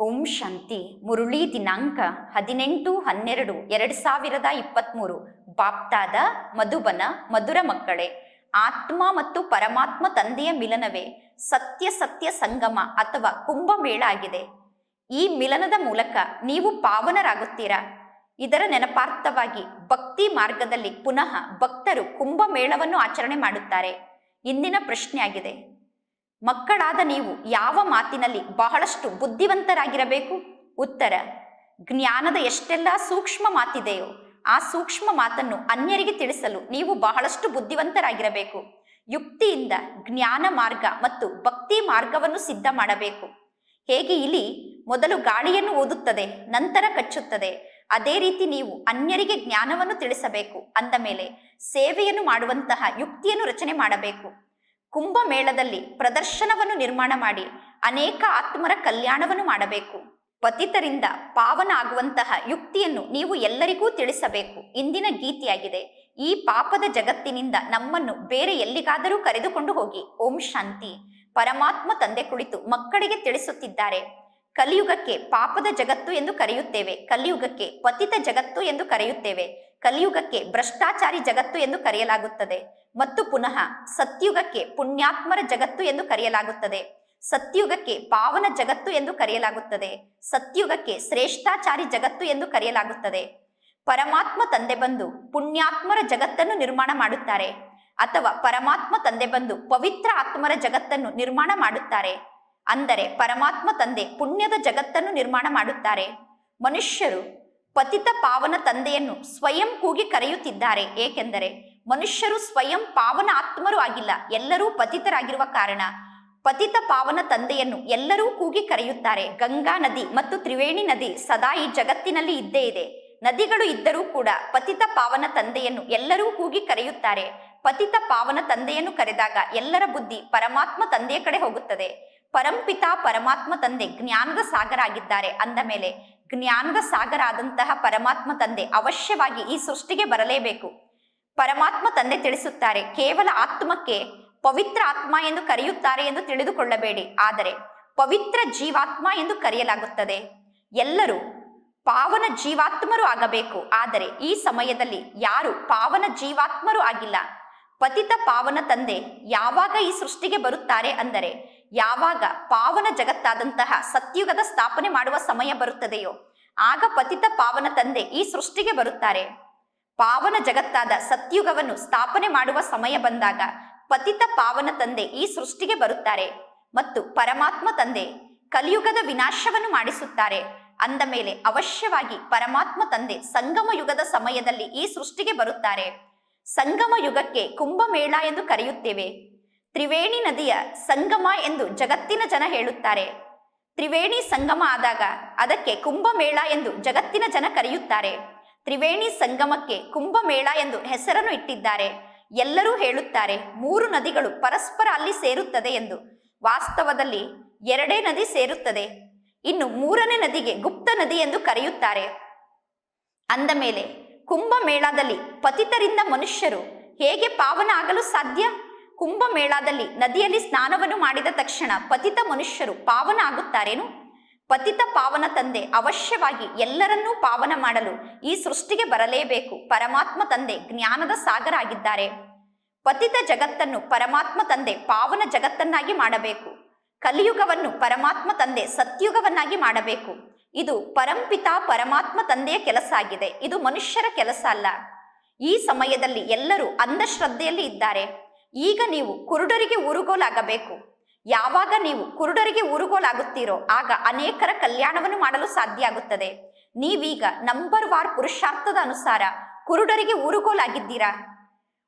ಓಂ ಶಾಂತಿ. ಮುರುಳಿ ದಿನಾಂಕ ಹದಿನೆಂಟು, ಹನ್ನೆರಡು, ಎರಡು ಸಾವಿರದ ಇಪ್ಪತ್ತ್ಮೂರು ಬಾಪ್ತಾದ, ಮಧುಬನ, ಮಧುರ ಮಕ್ಕಳೇ, ಆತ್ಮ ಮತ್ತು ಪರಮಾತ್ಮ ತಂದೆಯ ಮಿಲನವೇ, ಸತ್ಯ ಸತ್ಯ ಸಂಗಮ ಅಥವಾ ಕುಂಭಮೇಳ ಆಗಿದೆ. ಈ ಮಿಲನದ ಮೂಲಕ ನೀವು ಪಾವನರಾಗುತ್ತೀರಾ? ಇದರ ನೆನಪಾರ್ಥವಾಗಿ ಭಕ್ತಿ ಮಾರ್ಗದಲ್ಲಿ ಪುನಃ ಭಕ್ತರು ಕುಂಭಮೇಳವನ್ನು ಆಚರಣೆ ಮಾಡುತ್ತಾರೆ. ಇಂದಿನ ಪ್ರಶ್ನೆಯಾಗಿದೆ. ಮಕ್ಕಳಾದ ನೀವು ಯಾವ ಮಾತಿನಲ್ಲಿ ಬಹಳಷ್ಟು ಬುದ್ಧಿವಂತರಾಗಿರಬೇಕು? ಉತ್ತರ, ಜ್ಞಾನದ ಎಷ್ಟೆಲ್ಲ ಸೂಕ್ಷ್ಮ ಮಾತಿದೆಯೋ ಆ ಸೂಕ್ಷ್ಮ ಮಾತನ್ನು ಅನ್ಯರಿಗೆ ತಿಳಿಸಲು ನೀವು ಬಹಳಷ್ಟು ಬುದ್ಧಿವಂತರಾಗಿರಬೇಕು. ಯುಕ್ತಿಯಿಂದ ಜ್ಞಾನ ಮಾರ್ಗ ಮತ್ತು ಭಕ್ತಿ ಮಾರ್ಗವನ್ನು ಸಿದ್ಧ ಮಾಡಬೇಕು. ಹೇಗೆ ಇಲಿ ಮೊದಲು ಗಾಳಿಯನ್ನು ಓದುತ್ತದೆ ನಂತರ ಕಚ್ಚುತ್ತದೆ, ಅದೇ ರೀತಿ ನೀವು ಅನ್ಯರಿಗೆ ಜ್ಞಾನವನ್ನು ತಿಳಿಸಬೇಕು, ಅಂದ ಮೇಲೆ ಸೇವೆಯನ್ನು ಮಾಡುವಂತಹ ಯುಕ್ತಿಯನ್ನು ರಚನೆ ಮಾಡಬೇಕು. ಕುಂಭಮೇಳದಲ್ಲಿ ಪ್ರದರ್ಶನವನ್ನು ನಿರ್ಮಾಣ ಮಾಡಿ ಅನೇಕ ಆತ್ಮರ ಕಲ್ಯಾಣವನ್ನು ಮಾಡಬೇಕು. ಪತಿತರಿಂದ ಪಾವನ ಆಗುವಂತಹ ಯುಕ್ತಿಯನ್ನು ನೀವು ಎಲ್ಲರಿಗೂ ತಿಳಿಸಬೇಕು. ಇಂದಿನ ಗೀತೆಯಾಗಿದೆ, ಈ ಪಾಪದ ಜಗತ್ತಿನಿಂದ ನಮ್ಮನ್ನು ಬೇರೆ ಎಲ್ಲಿಗಾದರೂ ಕರೆದುಕೊಂಡು ಹೋಗಿ. ಓಂ ಶಾಂತಿ. ಪರಮಾತ್ಮ ತಂದೆ ಕುಳಿತು ಮಕ್ಕಳಿಗೆ ತಿಳಿಸುತ್ತಿದ್ದಾರೆ. ಕಲಿಯುಗಕ್ಕೆ ಪಾಪದ ಜಗತ್ತು ಎಂದು ಕರೆಯುತ್ತೇವೆ. ಕಲಿಯುಗಕ್ಕೆ ಪತಿತ ಜಗತ್ತು ಎಂದು ಕರೆಯುತ್ತೇವೆ. ಕಲಿಯುಗಕ್ಕೆ ಭ್ರಷ್ಟಾಚಾರಿ ಜಗತ್ತು ಎಂದು ಕರೆಯಲಾಗುತ್ತದೆ. ಮತ್ತು ಪುನಃ ಸತ್ಯುಗಕ್ಕೆ ಪುಣ್ಯಾತ್ಮರ ಜಗತ್ತು ಎಂದು ಕರೆಯಲಾಗುತ್ತದೆ. ಸತ್ಯುಗಕ್ಕೆ ಪಾವನ ಜಗತ್ತು ಎಂದು ಕರೆಯಲಾಗುತ್ತದೆ. ಸತ್ಯುಗಕ್ಕೆ ಶ್ರೇಷ್ಠಾಚಾರಿ ಜಗತ್ತು ಎಂದು ಕರೆಯಲಾಗುತ್ತದೆ. ಪರಮಾತ್ಮ ತಂದೆ ಬಂದು ಪುಣ್ಯಾತ್ಮರ ಜಗತ್ತನ್ನು ನಿರ್ಮಾಣ ಮಾಡುತ್ತಾರೆ. ಅಥವಾ ಪರಮಾತ್ಮ ತಂದೆ ಬಂದು ಪವಿತ್ರ ಆತ್ಮರ ಜಗತ್ತನ್ನು ನಿರ್ಮಾಣ ಮಾಡುತ್ತಾರೆ. ಅಂದರೆ ಪರಮಾತ್ಮ ತಂದೆ ಪುಣ್ಯದ ಜಗತ್ತನ್ನು ನಿರ್ಮಾಣ ಮಾಡುತ್ತಾರೆ. ಮನುಷ್ಯರು ಪತಿತ ಪಾವನ ತಂದೆಯನ್ನು ಸ್ವಯಂ ಕೂಗಿ ಕರೆಯುತ್ತಿದ್ದಾರೆ. ಏಕೆಂದರೆ ಮನುಷ್ಯರು ಸ್ವಯಂ ಪಾವನ ಆತ್ಮರು ಆಗಿಲ್ಲ, ಎಲ್ಲರೂ ಪತಿತರಾಗಿರುವ ಕಾರಣ. ಪತಿತ ಪಾವನ ತಂದೆಯನ್ನು ಎಲ್ಲರೂ ಕೂಗಿ ಕರೆಯುತ್ತಾರೆ. ಗಂಗಾ ನದಿ ಮತ್ತು ತ್ರಿವೇಣಿ ನದಿ ಸದಾ ಈ ಜಗತ್ತಿನಲ್ಲಿ ಇದ್ದೇ ಇದೆ. ನದಿಗಳು ಇದ್ದರೂ ಕೂಡ ಪತಿತ ಪಾವನ ತಂದೆಯನ್ನು ಎಲ್ಲರೂ ಕೂಗಿ ಕರೆಯುತ್ತಾರೆ. ಪತಿತ ಪಾವನ ತಂದೆಯನ್ನು ಕರೆದಾಗ ಎಲ್ಲರ ಬುದ್ಧಿ ಪರಮಾತ್ಮ ತಂದೆಯ ಕಡೆ ಹೋಗುತ್ತದೆ. ಪರಂಪಿತಾ ಪರಮಾತ್ಮ ತಂದೆ ಜ್ಞಾನದ ಸಾಗರ ಆಗಿದ್ದಾರೆ. ಅಂದ ಮೇಲೆ ಜ್ಞಾನದ ಸಾಗರ ಆದಂತಹ ಪರಮಾತ್ಮ ತಂದೆ ಅವಶ್ಯವಾಗಿ ಈ ಸೃಷ್ಟಿಗೆ ಬರಲೇಬೇಕು. ಪರಮಾತ್ಮ ತಂದೆ ತಿಳಿಸುತ್ತಾರೆ. ಕೇವಲ ಆತ್ಮಕ್ಕೆ ಪವಿತ್ರ ಆತ್ಮ ಎಂದು ಕರೆಯುತ್ತಾರೆ ಎಂದು ತಿಳಿದುಕೊಳ್ಳಬೇಡಿ. ಆದರೆ ಪವಿತ್ರ ಜೀವಾತ್ಮ ಎಂದು ಕರೆಯಲಾಗುತ್ತದೆ. ಎಲ್ಲರೂ ಪಾವನ ಜೀವಾತ್ಮರು ಆಗಬೇಕು. ಆದರೆ ಈ ಸಮಯದಲ್ಲಿ ಯಾರು ಪಾವನ ಜೀವಾತ್ಮರು ಆಗಿಲ್ಲ. ಪತಿತ ಪಾವನ ತಂದೆ ಯಾವಾಗ ಈ ಸೃಷ್ಟಿಗೆ ಬರುತ್ತಾರೆ ಅಂದರೆ ಯಾವಾಗ ಪಾವನ ಜಗತ್ತಾದಂತಹ ಸತ್ಯುಗದ ಸ್ಥಾಪನೆ ಮಾಡುವ ಸಮಯ ಬರುತ್ತದೆಯೋ, ಆಗ ಪತಿತ ಪಾವನ ತಂದೆ ಈ ಸೃಷ್ಟಿಗೆ ಬರುತ್ತಾರೆ. ಪಾವನ ಜಗತ್ತಾದ ಸತ್ಯುಗವನ್ನು ಸ್ಥಾಪನೆ ಮಾಡುವ ಸಮಯ ಬಂದಾಗ ಪತಿತ ಪಾವನ ತಂದೆ ಈ ಸೃಷ್ಟಿಗೆ ಬರುತ್ತಾರೆ ಮತ್ತು ಪರಮಾತ್ಮ ತಂದೆ ಕಲಿಯುಗದ ವಿನಾಶವನ್ನು ಮಾಡಿಸುತ್ತಾರೆ. ಅಂದ ಮೇಲೆ ಅವಶ್ಯವಾಗಿ ಪರಮಾತ್ಮ ತಂದೆ ಸಂಗಮ ಯುಗದ ಸಮಯದಲ್ಲಿ ಈ ಸೃಷ್ಟಿಗೆ ಬರುತ್ತಾರೆ. ಸಂಗಮ ಯುಗಕ್ಕೆ ಕುಂಭಮೇಳ ಎಂದು ಕರೆಯುತ್ತೇವೆ. ತ್ರಿವೇಣಿ ನದಿಯ ಸಂಗಮ ಎಂದು ಜಗತ್ತಿನ ಜನ ಹೇಳುತ್ತಾರೆ. ತ್ರಿವೇಣಿ ಸಂಗಮ ಆದಾಗ ಅದಕ್ಕೆ ಕುಂಭಮೇಳ ಎಂದು ಜಗತ್ತಿನ ಜನ ಕರೆಯುತ್ತಾರೆ. ತ್ರಿವೇಣಿ ಸಂಗಮಕ್ಕೆ ಕುಂಭಮೇಳ ಎಂದು ಹೆಸರನ್ನು ಇಟ್ಟಿದ್ದಾರೆ. ಎಲ್ಲರೂ ಹೇಳುತ್ತಾರೆ, ಮೂರು ನದಿಗಳು ಪರಸ್ಪರ ಅಲ್ಲಿ ಸೇರುತ್ತದೆ ಎಂದು. ವಾಸ್ತವದಲ್ಲಿ ಎರಡೇ ನದಿ ಸೇರುತ್ತದೆ. ಇನ್ನು ಮೂರನೇ ನದಿಗೆ ಗುಪ್ತ ನದಿ ಎಂದು ಕರೆಯುತ್ತಾರೆ. ಅಂದ ಮೇಲೆ, ಕುಂಭಮೇಳದಲ್ಲಿ ಪತಿತರಿಂದ ಮನುಷ್ಯರು ಹೇಗೆ ಪಾವನ ಆಗಲು ಸಾಧ್ಯ? ಕುಂಭಮೇಳದಲ್ಲಿ ನದಿಯಲ್ಲಿ ಸ್ನಾನವನ್ನು ಮಾಡಿದ ತಕ್ಷಣ ಪತಿತ ಮನುಷ್ಯರು ಪಾವನ ಆಗುತ್ತಾರೇನು? ಪತಿತ ಪಾವನ ತಂದೆ ಅವಶ್ಯವಾಗಿ ಎಲ್ಲರನ್ನೂ ಪಾವನ ಮಾಡಲು ಈ ಸೃಷ್ಟಿಗೆ ಬರಲೇಬೇಕು. ಪರಮಾತ್ಮ ತಂದೆ ಜ್ಞಾನದ ಸಾಗರ ಆಗಿದ್ದಾರೆ ಪತಿತ ಜಗತ್ತನ್ನು ಪರಮಾತ್ಮ ತಂದೆ ಪಾವನ ಜಗತ್ತನ್ನಾಗಿ ಮಾಡಬೇಕು. ಕಲಿಯುಗವನ್ನು ಪರಮಾತ್ಮ ತಂದೆ ಸತ್ಯುಗವನ್ನಾಗಿ ಮಾಡಬೇಕು. ಇದು ಪರಂಪಿತ ಪರಮಾತ್ಮ ತಂದೆಯ ಕೆಲಸ ಆಗಿದೆ. ಇದು ಮನುಷ್ಯರ ಕೆಲಸ ಅಲ್ಲ. ಈ ಸಮಯದಲ್ಲಿ ಎಲ್ಲರೂ ಅಂಧಶ್ರದ್ಧೆಯಲ್ಲಿ ಇದ್ದಾರೆ. ಈಗ ನೀವು ಕುರುಡರಿಗೆ ಊರುಗೋಲಾಗಬೇಕು. ಯಾವಾಗ ನೀವು ಕುರುಡರಿಗೆ ಊರುಗೋಲಾಗುತ್ತೀರೋ ಆಗ ಅನೇಕರ ಕಲ್ಯಾಣವನ್ನು ಮಾಡಲು ಸಾಧ್ಯ ಆಗುತ್ತದೆ. ನೀವೀಗ ನಂಬರ್ ವಾರ್ ಪುರುಷಾರ್ಥದ ಅನುಸಾರ ಕುರುಡರಿಗೆ ಊರುಗೋಲಾಗಿದ್ದೀರಾ?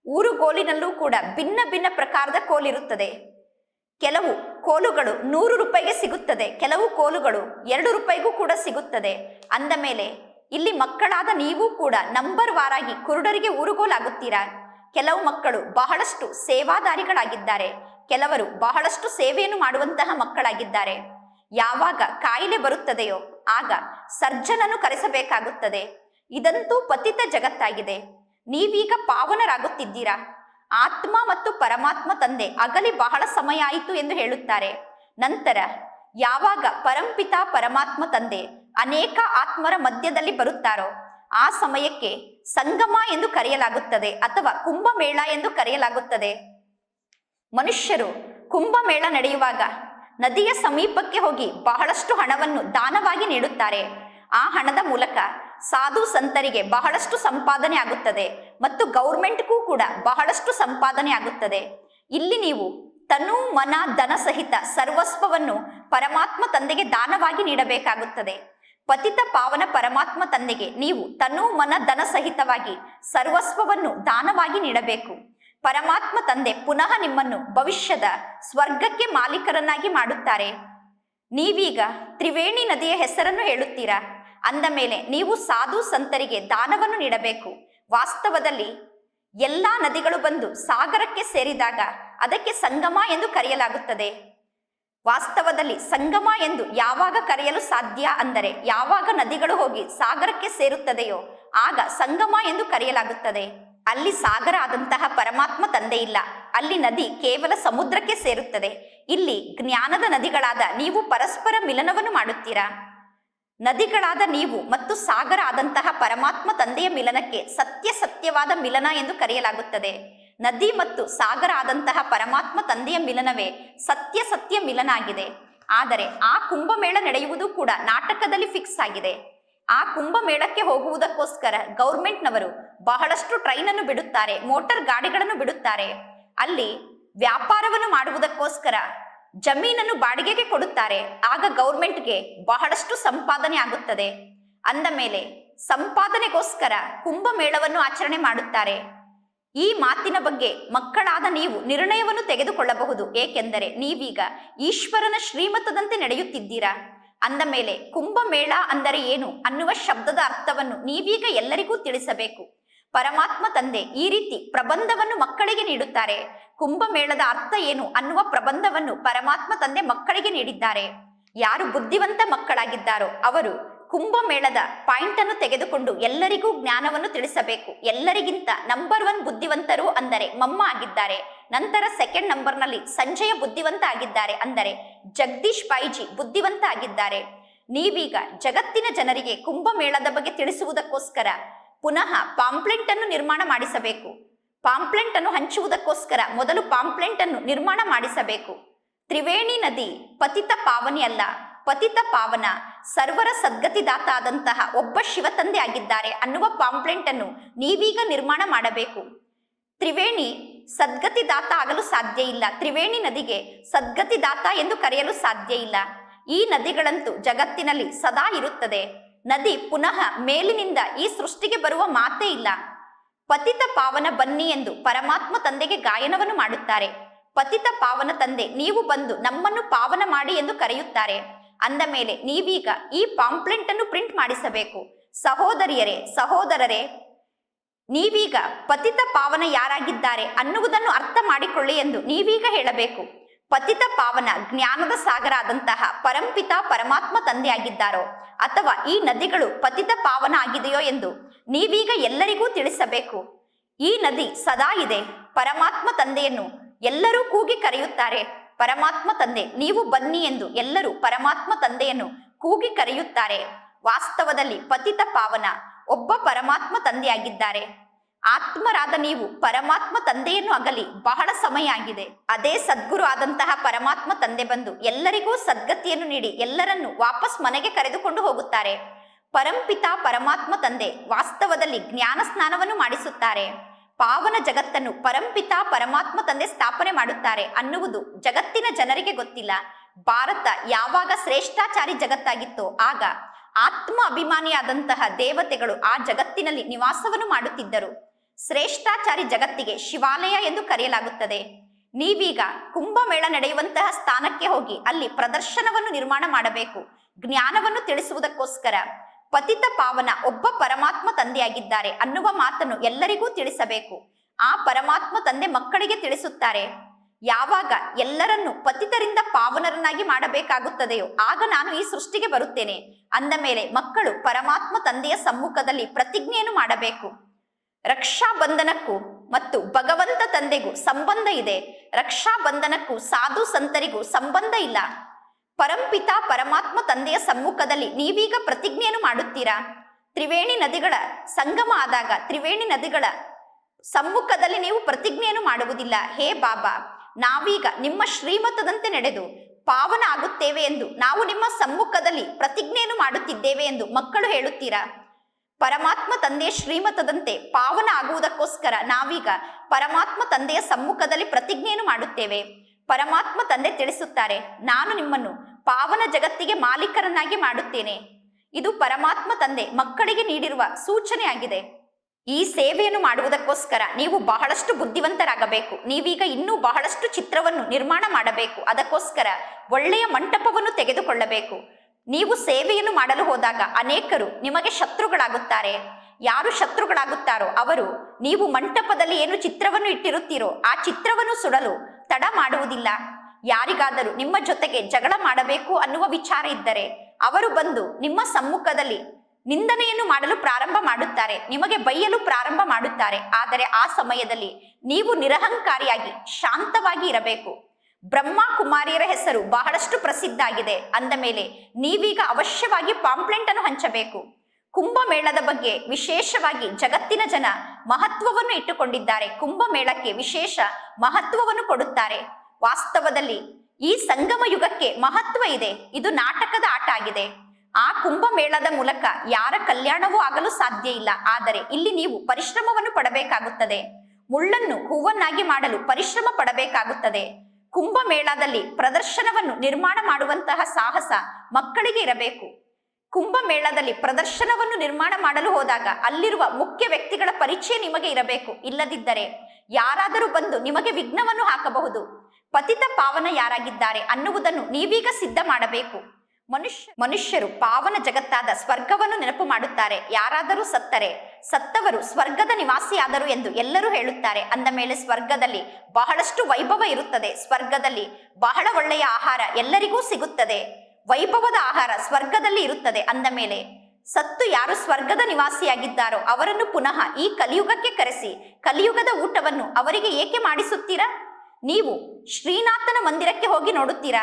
ಊರುಗೋಲಿನಲ್ಲೂ ಕೂಡ ಭಿನ್ನ ಭಿನ್ನ ಪ್ರಕಾರದ ಕೋಲಿರುತ್ತದೆ. ಕೆಲವು ಕೋಲುಗಳು ನೂರು ರೂಪಾಯಿಗೆ ಸಿಗುತ್ತದೆ. ಕೆಲವು ಕೋಲುಗಳು ಎರಡು ರೂಪಾಯಿಗೂ ಕೂಡ ಸಿಗುತ್ತದೆ. ಅಂದ ಮೇಲೆ ಇಲ್ಲಿ ಮಕ್ಕಳಾದ ನೀವು ಕೂಡ ನಂಬರ್ ವಾರಾಗಿ ಕುರುಡರಿಗೆ ಊರುಗೋಲಾಗುತ್ತೀರಾ? ಕೆಲವು ಮಕ್ಕಳು ಬಹಳಷ್ಟು ಸೇವಾದಾರಿಗಳಾಗಿದ್ದಾರೆ. ಕೆಲವರು ಬಹಳಷ್ಟು ಸೇವೆಯನ್ನು ಮಾಡುವಂತಹ ಮಕ್ಕಳಾಗಿದ್ದಾರೆ. ಯಾವಾಗ ಕಾಯಿಲೆ ಬರುತ್ತದೆಯೋ ಆಗ ಸರ್ಜನನ್ನು ಕರೆಸಬೇಕಾಗುತ್ತದೆ. ಇದಂತೂ ಪತಿತ ಜಗತ್ತಾಗಿದೆ. ನೀವೀಗ ಪಾವನರಾಗುತ್ತಿದ್ದೀರಾ? ಆತ್ಮ ಮತ್ತು ಪರಮಾತ್ಮ ತಂದೆ ಅಗಲಿ ಬಹಳ ಸಮಯ ಆಯಿತು ಎಂದು ಹೇಳುತ್ತಾರೆ. ನಂತರ, ಯಾವಾಗ ಪರಂಪಿತ ಪರಮಾತ್ಮ ತಂದೆ ಅನೇಕ ಆತ್ಮರ ಮಧ್ಯದಲ್ಲಿ ಬರುತ್ತಾರೋ, ಆ ಸಮಯಕ್ಕೆ ಸಂಗಮ ಎಂದು ಕರೆಯಲಾಗುತ್ತದೆ ಅಥವಾ ಕುಂಭಮೇಳ ಎಂದು ಕರೆಯಲಾಗುತ್ತದೆ. ಮನುಷ್ಯರು ಕುಂಭಮೇಳ ನಡೆಯುವಾಗ ನದಿಯ ಸಮೀಪಕ್ಕೆ ಹೋಗಿ ಬಹಳಷ್ಟು ಹಣವನ್ನು ದಾನವಾಗಿ ನೀಡುತ್ತಾರೆ. ಆ ಹಣದ ಮೂಲಕ ಸಾಧು ಸಂತರಿಗೆ ಬಹಳಷ್ಟು ಸಂಪಾದನೆ ಆಗುತ್ತದೆ ಮತ್ತು ಗೌರ್ಮೆಂಟ್ಗೂ ಕೂಡ ಬಹಳಷ್ಟು ಸಂಪಾದನೆ ಆಗುತ್ತದೆ. ಇಲ್ಲಿ ನೀವು ತನು ಮನ ಧನ ಸಹಿತ ಸರ್ವಸ್ವವನ್ನು ಪರಮಾತ್ಮ ತಂದೆಗೆ ದಾನವಾಗಿ ನೀಡಬೇಕಾಗುತ್ತದೆ. ಪತಿತ ಪಾವನ ಪರಮಾತ್ಮ ತಂದೆಗೆ ನೀವು ತನು ಮನ ಧನ ಸಹಿತವಾಗಿ ಸರ್ವಸ್ವವನ್ನು ದಾನವಾಗಿ ನೀಡಬೇಕು. ಪರಮಾತ್ಮ ತಂದೆ ಪುನಃ ನಿಮ್ಮನ್ನು ಭವಿಷ್ಯದ ಸ್ವರ್ಗಕ್ಕೆ ಮಾಲೀಕರನ್ನಾಗಿ ಮಾಡುತ್ತಾರೆ. ನೀವೀಗ ತ್ರಿವೇಣಿ ನದಿಯ ಹೆಸರನ್ನು ಹೇಳುತ್ತೀರಾ? ಅಂದ ಮೇಲೆ ನೀವು ಸಾಧು ಸಂತರಿಗೆ ದಾನವನ್ನು ನೀಡಬೇಕು. ವಾಸ್ತವದಲ್ಲಿ ಎಲ್ಲಾ ನದಿಗಳು ಬಂದು ಸಾಗರಕ್ಕೆ ಸೇರಿದಾಗ ಅದಕ್ಕೆ ಸಂಗಮ ಎಂದು ಕರೆಯಲಾಗುತ್ತದೆ. ವಾಸ್ತವದಲ್ಲಿ ಸಂಗಮ ಎಂದು ಯಾವಾಗ ಕರೆಯಲು ಸಾಧ್ಯ ಅಂದರೆ ಯಾವಾಗ ನದಿಗಳು ಹೋಗಿ ಸಾಗರಕ್ಕೆ ಸೇರುತ್ತದೆಯೋ ಆಗ ಸಂಗಮ ಎಂದು ಕರೆಯಲಾಗುತ್ತದೆ. ಅಲ್ಲಿ ಸಾಗರ ಆದಂತಹ ಪರಮಾತ್ಮ ತಂದೆ ಇಲ್ಲ. ಅಲ್ಲಿ ನದಿ ಕೇವಲ ಸಮುದ್ರಕ್ಕೆ ಸೇರುತ್ತದೆ. ಇಲ್ಲಿ ಜ್ಞಾನದ ನದಿಗಳಾದ ನೀವು ಪರಸ್ಪರ ಮಿಲನವನ್ನು ಮಾಡುತ್ತೀರಾ? ನದಿಗಳಾದ ನೀವು ಮತ್ತು ಸಾಗರ ಆದಂತಹ ಪರಮಾತ್ಮ ತಂದೆಯ ಮಿಲನಕ್ಕೆ ಸತ್ಯ ಸತ್ಯವಾದ ಮಿಲನ ಎಂದು ಕರೆಯಲಾಗುತ್ತದೆ. ನದಿ ಮತ್ತು ಸಾಗರ ಆದಂತಹ ಪರಮಾತ್ಮ ತಂದೆಯ ಮಿಲನವೇ ಸತ್ಯ ಸತ್ಯ ಮಿಲನ ಆಗಿದೆ ಆದರೆ ಆ ಕುಂಭಮೇಳ ನಡೆಯುವುದು ಕೂಡ ನಾಟಕದಲ್ಲಿ ಫಿಕ್ಸ್ ಆಗಿದೆ. ಆ ಕುಂಭಮೇಳಕ್ಕೆ ಹೋಗುವುದಕ್ಕೋಸ್ಕರ ಗೌರ್ಮೆಂಟ್ನವರು ಬಹಳಷ್ಟು ಟ್ರೈನ್ ಅನ್ನು ಬಿಡುತ್ತಾರೆ, ಮೋಟಾರ್ ಗಾಡಿಗಳನ್ನು ಬಿಡುತ್ತಾರೆ. ಅಲ್ಲಿ ವ್ಯಾಪಾರವನ್ನು ಮಾಡುವುದಕ್ಕೋಸ್ಕರ ಜಮೀನನ್ನು ಬಾಡಿಗೆಗೆ ಕೊಡುತ್ತಾರೆ. ಆಗ ಗೌರ್ಮೆಂಟ್ಗೆ ಬಹಳಷ್ಟು ಸಂಪಾದನೆ ಆಗುತ್ತದೆ. ಅಂದ ಮೇಲೆ ಸಂಪಾದನೆಗೋಸ್ಕರ ಕುಂಭಮೇಳವನ್ನು ಆಚರಣೆ ಮಾಡುತ್ತಾರೆ. ಈ ಮಾತಿನ ಬಗ್ಗೆ ಮಕ್ಕಳಾದ ನೀವು ನಿರ್ಣಯವನ್ನು ತೆಗೆದುಕೊಳ್ಳಬಹುದು. ಏಕೆಂದರೆ ನೀವೀಗ ಈಶ್ವರನ ಶ್ರೀಮತದಂತೆ ನಡೆಯುತ್ತಿದ್ದೀರಾ? ಅಂದ ಮೇಲೆ, ಕುಂಭಮೇಳ ಅಂದರೆ ಏನು? ಅನ್ನುವ ಶಬ್ದದ ಅರ್ಥವನ್ನು ನೀವೀಗ ಎಲ್ಲರಿಗೂ ತಿಳಿಸಬೇಕು. ಪರಮಾತ್ಮ ತಂದೆ ಈ ರೀತಿ ಪ್ರಬಂಧವನ್ನು ಮಕ್ಕಳಿಗೆ ನೀಡುತ್ತಾರೆ. ಕುಂಭಮೇಳದ ಅರ್ಥ ಏನು ಅನ್ನುವ ಪ್ರಬಂಧವನ್ನು ಪರಮಾತ್ಮ ತಂದೆ ಮಕ್ಕಳಿಗೆ ನೀಡಿದ್ದಾರೆ. ಯಾರು ಬುದ್ಧಿವಂತ ಮಕ್ಕಳಾಗಿದ್ದಾರೋ ಅವರು ಕುಂಭಮೇಳದ ಪಾಯಿಂಟ್ ಅನ್ನು ತೆಗೆದುಕೊಂಡು ಎಲ್ಲರಿಗೂ ಜ್ಞಾನವನ್ನು ತಿಳಿಸಬೇಕು. ಎಲ್ಲರಿಗಿಂತ ನಂಬರ್ ಒನ್ ಬುದ್ಧಿವಂತರು ಅಂದರೆ ಮಮ್ಮ ಆಗಿದ್ದಾರೆ. ನಂತರ ಸೆಕೆಂಡ್ ನಂಬರ್ನಲ್ಲಿ ಸಂಜಯ ಬುದ್ಧಿವಂತ ಆಗಿದ್ದಾರೆ ಅಂದರೆ ಜಗದೀಶ್ ಪೈಜಿ ಬುದ್ಧಿವಂತ ಆಗಿದ್ದಾರೆ. ನೀವೀಗ ಜಗತ್ತಿನ ಜನರಿಗೆ ಕುಂಭಮೇಳದ ಬಗ್ಗೆ ತಿಳಿಸುವುದಕ್ಕೋಸ್ಕರ ಪುನಃ ಪಾಂಪ್ಲೆಂಟ್ ಅನ್ನು ನಿರ್ಮಾಣ ಮಾಡಿಸಬೇಕು. ಪಾಂಪ್ಲೆಂಟ್ ಅನ್ನು ಹಂಚುವುದಕ್ಕೋಸ್ಕರ ಮೊದಲು ಪಾಂಪ್ಲೆಂಟ್ ಅನ್ನು ನಿರ್ಮಾಣ ಮಾಡಿಸಬೇಕು. ತ್ರಿವೇಣಿ ನದಿ ಪತಿತ ಪಾವನಿ ಅಲ್ಲ ಪತಿತ ಪಾವನ ಸರ್ವರ ಸದ್ಗತಿದಾತ ಆದಂತಹ ಒಬ್ಬ ಶಿವತಂದೆ ಆಗಿದ್ದಾರೆ ಅನ್ನುವ ಪಾಂಪ್ಲೆಂಟ್ ಅನ್ನು ನೀವೀಗ ನಿರ್ಮಾಣ ಮಾಡಬೇಕು. ತ್ರಿವೇಣಿ ಸದ್ಗತಿದಾತ ಆಗಲು ಸಾಧ್ಯ ಇಲ್ಲ. ತ್ರಿವೇಣಿ ನದಿಗೆ ಸದ್ಗತಿದಾತ ಎಂದು ಕರೆಯಲು ಸಾಧ್ಯ ಇಲ್ಲ. ಈ ನದಿಗಳಂತೂ ಜಗತ್ತಿನಲ್ಲಿ ಸದಾ ಇರುತ್ತದೆ. ನದಿ ಪುನಃ ಮೇಲಿನಿಂದ ಈ ಸೃಷ್ಟಿಗೆ ಬರುವ ಮಾತೇ ಇಲ್ಲ. ಪತಿತ ಪಾವನ ಬನ್ನಿ ಎಂದು ಪರಮಾತ್ಮ ತಂದೆಗೆ ಗಾಯನವನ್ನು ಮಾಡುತ್ತಾರೆ. ಪತಿತ ಪಾವನ ತಂದೆ, ನೀವು ಬಂದು ನಮ್ಮನ್ನು ಪಾವನ ಮಾಡಿ ಎಂದು ಕರೆಯುತ್ತಾರೆ. ಅಂದ ಮೇಲೆ ನೀವೀಗ ಈ ಪಾಂಪ್ಲೆಂಟ್ ಅನ್ನು ಪ್ರಿಂಟ್ ಮಾಡಿಸಬೇಕು. ಸಹೋದರಿಯರೇ, ಸಹೋದರರೇ, ನೀವೀಗ ಪತಿತ ಪಾವನ ಯಾರಾಗಿದ್ದಾರೆ ಅನ್ನುವುದನ್ನು ಅರ್ಥ ಮಾಡಿಕೊಳ್ಳಿ ಎಂದು ನೀವೀಗ ಹೇಳಬೇಕು. ಪತಿತ ಪಾವನ ಜ್ಞಾನದ ಸಾಗರ ಆದಂತಹ ಪರಂಪಿತ ಪರಮಾತ್ಮ ತಂದೆಯಾಗಿದ್ದಾರೋ ಅಥವಾ ಈ ನದಿಗಳು ಪತಿತ ಪಾವನ ಆಗಿದೆಯೋ ಎಂದು ನೀವೀಗ ಎಲ್ಲರಿಗೂ ತಿಳಿಸಬೇಕು. ಈ ನದಿ ಸದಾ ಇದೆ, ಪರಮಾತ್ಮ ತಂದೆಯನ್ನು ಎಲ್ಲರೂ ಕೂಗಿ ಕರೆಯುತ್ತಾರೆ. ಪರಮಾತ್ಮ ತಂದೆ, ನೀವು ಬನ್ನಿ ಎಂದು ಎಲ್ಲರೂ ಪರಮಾತ್ಮ ತಂದೆಯನ್ನು ಕೂಗಿ ಕರೆಯುತ್ತಾರೆ. ವಾಸ್ತವದಲ್ಲಿ ಪತಿತ ಪಾವನ ಒಬ್ಬ ಪರಮಾತ್ಮ ತಂದೆಯಾಗಿದ್ದಾರೆ. ಆತ್ಮರಾದ ನೀವು ಪರಮಾತ್ಮ ತಂದೆಯನ್ನು ಅಗಲಿ ಬಹಳ ಸಮಯ ಆಗಿದೆ. ಅದೇ ಸದ್ಗುರು ಆದಂತಹ ಪರಮಾತ್ಮ ತಂದೆ ಬಂದು ಎಲ್ಲರಿಗೂ ಸದ್ಗತಿಯನ್ನು ನೀಡಿ ಎಲ್ಲರನ್ನು ವಾಪಸ್ ಮನೆಗೆ ಕರೆದುಕೊಂಡು ಹೋಗುತ್ತಾರೆ. ಪರಂಪಿತ ಪರಮಾತ್ಮ ತಂದೆ ವಾಸ್ತವದಲ್ಲಿ ಜ್ಞಾನ ಸ್ನಾನವನ್ನು ಮಾಡಿಸುತ್ತಾರೆ. ಪಾವನ ಜಗತ್ತನ್ನು ಪರಂಪಿತ ಪರಮಾತ್ಮ ತಂದೆ ಸ್ಥಾಪನೆ ಮಾಡುತ್ತಾರೆ ಅನ್ನುವುದು ಜಗತ್ತಿನ ಜನರಿಗೆ ಗೊತ್ತಿಲ್ಲ. ಭಾರತ ಯಾವಾಗ ಶ್ರೇಷ್ಠಾಚಾರಿ ಜಗತ್ತಾಗಿತ್ತೋ ಆಗ ಆತ್ಮ ಅಭಿಮಾನಿಯಾದಂತಹ ದೇವತೆಗಳು ಆ ಜಗತ್ತಿನಲ್ಲಿ ನಿವಾಸವನ್ನು ಮಾಡುತ್ತಿದ್ದರು. ಶ್ರೇಷ್ಠಾಚಾರಿ ಜಗತ್ತಿಗೆ ಶಿವಾಲಯ ಎಂದು ಕರೆಯಲಾಗುತ್ತದೆ. ನೀವೀಗ ಕುಂಭಮೇಳ ನಡೆಯುವಂತಹ ಸ್ಥಾನಕ್ಕೆ ಹೋಗಿ ಅಲ್ಲಿ ಪ್ರದರ್ಶನವನ್ನು ನಿರ್ಮಾಣ ಮಾಡಬೇಕು. ಜ್ಞಾನವನ್ನು ತಿಳಿಸುವುದಕ್ಕೋಸ್ಕರ ಪತಿತ ಪಾವನ ಒಬ್ಬ ಪರಮಾತ್ಮ ತಂದೆಯಾಗಿದ್ದಾರೆ ಅನ್ನುವ ಮಾತನ್ನು ಎಲ್ಲರಿಗೂ ತಿಳಿಸಬೇಕು. ಆ ಪರಮಾತ್ಮ ತಂದೆ ಮಕ್ಕಳಿಗೆ ತಿಳಿಸುತ್ತಾರೆ, ಯಾವಾಗ ಎಲ್ಲರನ್ನು ಪತಿತರಿಂದ ಪಾವನರನ್ನಾಗಿ ಮಾಡಬೇಕಾಗುತ್ತದೆಯೋ ಆಗ ನಾನು ಈ ಸೃಷ್ಟಿಗೆ ಬರುತ್ತೇನೆ. ಅಂದ ಮೇಲೆ ಮಕ್ಕಳು ಪರಮಾತ್ಮ ತಂದೆಯ ಸಮ್ಮುಖದಲ್ಲಿ ಪ್ರತಿಜ್ಞೆಯನ್ನು ಮಾಡಬೇಕು. ರಕ್ಷಾ ಬಂಧನಕ್ಕೂ ಮತ್ತು ಭಗವಂತ ತಂದೆಗೂ ಸಂಬಂಧ ಇದೆ. ರಕ್ಷಾ ಬಂಧನಕ್ಕೂ ಸಾಧು ಸಂತರಿಗೂ ಸಂಬಂಧ ಇಲ್ಲ. ಪರಂಪಿತ ಪರಮಾತ್ಮ ತಂದೆಯ ಸಮ್ಮುಖದಲ್ಲಿ ನೀವೀಗ ಪ್ರತಿಜ್ಞೆಯನ್ನು ಮಾಡುತ್ತೀರಾ? ತ್ರಿವೇಣಿ ನದಿಗಳ ಸಂಗಮ ಆದಾಗ ತ್ರಿವೇಣಿ ನದಿಗಳ ಸಮ್ಮುಖದಲ್ಲಿ ನೀವು ಪ್ರತಿಜ್ಞೆಯನ್ನು ಮಾಡುವುದಿಲ್ಲ. ಹೇ ಬಾಬಾ, ನಾವೀಗ ನಿಮ್ಮ ಶ್ರೀಮತದಂತೆ ನಡೆದು ಪಾವನ ಆಗುತ್ತೇವೆ ಎಂದು ನಾವು ನಿಮ್ಮ ಸಮ್ಮುಖದಲ್ಲಿ ಪ್ರತಿಜ್ಞೆಯನ್ನು ಮಾಡುತ್ತಿದ್ದೇವೆ ಎಂದು ಮಕ್ಕಳು ಹೇಳುತ್ತೀರಾ? ಪರಮಾತ್ಮ ತಂದೆಯ ಶ್ರೀಮತದಂತೆ ಪಾವನ ಆಗುವುದಕ್ಕೋಸ್ಕರ ನಾವೀಗ ಪರಮಾತ್ಮ ತಂದೆಯ ಸಮ್ಮುಖದಲ್ಲಿ ಪ್ರತಿಜ್ಞೆಯನ್ನು ಮಾಡುತ್ತೇವೆ. ಪರಮಾತ್ಮ ತಂದೆ ತಿಳಿಸುತ್ತಾರೆ, ನಾನು ನಿಮ್ಮನ್ನು ಪಾವನ ಜಗತ್ತಿಗೆ ಮಾಲೀಕರನ್ನಾಗಿ ಮಾಡುತ್ತೇನೆ. ಇದು ಪರಮಾತ್ಮ ತಂದೆ ಮಕ್ಕಳಿಗೆ ನೀಡಿರುವ ಸೂಚನೆಯಾಗಿದೆ. ಈ ಸೇವೆಯನ್ನು ಮಾಡುವುದಕ್ಕೋಸ್ಕರ ನೀವು ಬಹಳಷ್ಟು ಬುದ್ಧಿವಂತರಾಗಬೇಕು. ನೀವೀಗ ಇನ್ನೂ ಬಹಳಷ್ಟು ಚಿತ್ರವನ್ನು ನಿರ್ಮಾಣ ಮಾಡಬೇಕು. ಅದಕ್ಕೋಸ್ಕರ ಒಳ್ಳೆಯ ಮಂಟಪವನ್ನು ತೆಗೆದುಕೊಳ್ಳಬೇಕು. ನೀವು ಸೇವೆಯನ್ನು ಮಾಡಲು ಹೋದಾಗ ಅನೇಕರು ನಿಮಗೆ ಶತ್ರುಗಳಾಗುತ್ತಾರೆ. ಯಾರು ಶತ್ರುಗಳಾಗುತ್ತಾರೋ ಅವರು, ನೀವು ಮಂಟಪದಲ್ಲಿ ಏನು ಚಿತ್ರವನ್ನು ಇಟ್ಟಿರುತ್ತೀರೋ ಆ ಚಿತ್ರವನ್ನು ಸುಡಲು ತಡ ಮಾಡುವುದಿಲ್ಲ. ಯಾರಿಗಾದರೂ ನಿಮ್ಮ ಜೊತೆಗೆ ಜಗಳ ಮಾಡಬೇಕು ಅನ್ನುವ ವಿಚಾರ ಇದ್ದರೆ ಅವರು ಬಂದು ನಿಮ್ಮ ಸಮ್ಮುಖದಲ್ಲಿ ನಿಂದನೆಯನ್ನು ಮಾಡಲು ಪ್ರಾರಂಭ ಮಾಡುತ್ತಾರೆ, ನಿಮಗೆ ಬೈಯಲು ಪ್ರಾರಂಭ ಮಾಡುತ್ತಾರೆ. ಆದರೆ ಆ ಸಮಯದಲ್ಲಿ ನೀವು ನಿರಹಂಕಾರಿಯಾಗಿ ಶಾಂತವಾಗಿ ಇರಬೇಕು. ಬ್ರಹ್ಮ ಕುಮಾರಿಯರ ಹೆಸರು ಬಹಳಷ್ಟು ಪ್ರಸಿದ್ಧ ಆಗಿದೆ ಅಂದ ಮೇಲೆ ನೀವೀಗ ಅವಶ್ಯವಾಗಿ ಪಾಂಪ್ಲೆಂಟ್ ಅನ್ನು ಹಂಚಬೇಕು. ಕುಂಭಮೇಳದ ಬಗ್ಗೆ ವಿಶೇಷವಾಗಿ ಜಗತ್ತಿನ ಜನ ಮಹತ್ವವನ್ನು ಇಟ್ಟುಕೊಂಡಿದ್ದಾರೆ. ಕುಂಭಮೇಳಕ್ಕೆ ವಿಶೇಷ ಮಹತ್ವವನ್ನು ಕೊಡುತ್ತಾರೆ. ವಾಸ್ತವದಲ್ಲಿ ಈ ಸಂಗಮ ಯುಗಕ್ಕೆ ಮಹತ್ವ ಇದೆ. ಇದು ನಾಟಕದ ಆಟ ಆಗಿದೆ. ಆ ಕುಂಭಮೇಳದ ಮೂಲಕ ಯಾರ ಕಲ್ಯಾಣವೂ ಆಗಲು ಸಾಧ್ಯ ಇಲ್ಲ. ಆದರೆ ಇಲ್ಲಿ ನೀವು ಪರಿಶ್ರಮವನ್ನು ಪಡಬೇಕಾಗುತ್ತದೆ. ಮುಳ್ಳನ್ನು ಹೂವನ್ನಾಗಿ ಮಾಡಲು ಪರಿಶ್ರಮ ಪಡಬೇಕಾಗುತ್ತದೆ. ಕುಂಭಮೇಳದಲ್ಲಿ ಪ್ರದರ್ಶನವನ್ನು ನಿರ್ಮಾಣ ಮಾಡುವಂತಹ ಸಾಹಸ ಮಕ್ಕಳಿಗೆ ಇರಬೇಕು. ಕುಂಭಮೇಳದಲ್ಲಿ ಪ್ರದರ್ಶನವನ್ನು ನಿರ್ಮಾಣ ಮಾಡಲು ಹೋದಾಗ ಅಲ್ಲಿರುವ ಮುಖ್ಯ ವ್ಯಕ್ತಿಗಳ ಪರಿಚಯ ನಿಮಗೆ ಇರಬೇಕು. ಇಲ್ಲದಿದ್ದರೆ ಯಾರಾದರೂ ಬಂದು ನಿಮಗೆ ವಿಘ್ನವನ್ನು ಹಾಕಬಹುದು. ಪತಿತ ಪಾವನ ಯಾರಾಗಿದ್ದಾರೆ ಅನ್ನುವುದನ್ನು ನೀವೀಗ ಸಿದ್ಧ ಮಾಡಬೇಕು. ಮನುಷ್ಯ, ಮನುಷ್ಯರು ಪಾವನ ಜಗತ್ತಾದ ಸ್ವರ್ಗವನ್ನು ನೆನಪು ಮಾಡುತ್ತಾರೆ. ಯಾರಾದರೂ ಸತ್ತರೆ, ಸತ್ತವರು ಸ್ವರ್ಗದ ನಿವಾಸಿಯಾದರು ಎಂದು ಎಲ್ಲರೂ ಹೇಳುತ್ತಾರೆ. ಅಂದ ಮೇಲೆ ಸ್ವರ್ಗದಲ್ಲಿ ಬಹಳಷ್ಟು ವೈಭವ ಇರುತ್ತದೆ. ಸ್ವರ್ಗದಲ್ಲಿ ಬಹಳ ಒಳ್ಳೆಯ ಆಹಾರ ಎಲ್ಲರಿಗೂ ಸಿಗುತ್ತದೆ. ವೈಭವದ ಆಹಾರ ಸ್ವರ್ಗದಲ್ಲಿ ಇರುತ್ತದೆ. ಅಂದ ಮೇಲೆ ಸತ್ತು ಯಾರು ಸ್ವರ್ಗದ ನಿವಾಸಿಯಾಗಿದ್ದಾರೋ ಅವರನ್ನು ಪುನಃ ಈ ಕಲಿಯುಗಕ್ಕೆ ಕರೆಸಿ. ಕಲಿಯುಗದ ಊಟವನ್ನು ಅವರಿಗೆ ಏಕೆ ಮಾಡಿಸುತ್ತೀರಾ? ನೀವು ಶ್ರೀನಾಥನ ಮಂದಿರಕ್ಕೆ ಹೋಗಿ ನೋಡುತ್ತೀರಾ?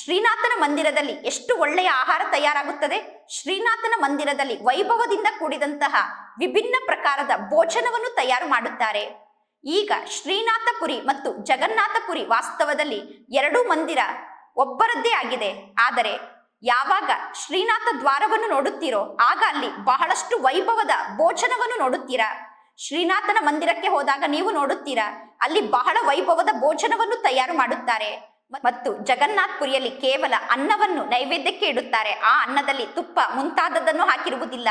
ಶ್ರೀನಾಥನ ಮಂದಿರದಲ್ಲಿ ಎಷ್ಟು ಒಳ್ಳೆಯ ಆಹಾರ ತಯಾರಾಗುತ್ತದೆ? ಶ್ರೀನಾಥನ ಮಂದಿರದಲ್ಲಿ ವೈಭವದಿಂದ ಕೂಡಿದಂತಹ ವಿಭಿನ್ನ ಪ್ರಕಾರದ ಭೋಜನವನ್ನು ತಯಾರು ಮಾಡುತ್ತಾರೆ. ಈಗ ಶ್ರೀನಾಥಪುರಿ ಮತ್ತು ಜಗನ್ನಾಥಪುರಿ ವಾಸ್ತವದಲ್ಲಿ ಎರಡೂ ಮಂದಿರ ಒಬ್ಬರದ್ದೇ ಆಗಿದೆ. ಆದರೆ ಯಾವಾಗ ಶ್ರೀನಾಥ ದ್ವಾರವನ್ನು ನೋಡುತ್ತೀರೋ, ಆಗ ಅಲ್ಲಿ ಬಹಳಷ್ಟು ವೈಭವದ ಭೋಜನವನ್ನು ನೋಡುತ್ತೀರಾ. ಶ್ರೀನಾಥನ ಮಂದಿರಕ್ಕೆ ಹೋದಾಗ ನೀವು ನೋಡುತ್ತೀರಾ, ಅಲ್ಲಿ ಬಹಳ ವೈಭವದ ಭೋಜನವನ್ನು ತಯಾರು ಮಾಡುತ್ತಾರೆ. ಮತ್ತು ಜಗನ್ನಾಥ್ಪುರಿಯಲ್ಲಿ ಕೇವಲ ಅನ್ನವನ್ನು ನೈವೇದ್ಯಕ್ಕೆ ಇಡುತ್ತಾರೆ. ಆ ಅನ್ನದಲ್ಲಿ ತುಪ್ಪ ಮುಂತಾದದ್ದನ್ನು ಹಾಕಿರುವುದಿಲ್ಲ.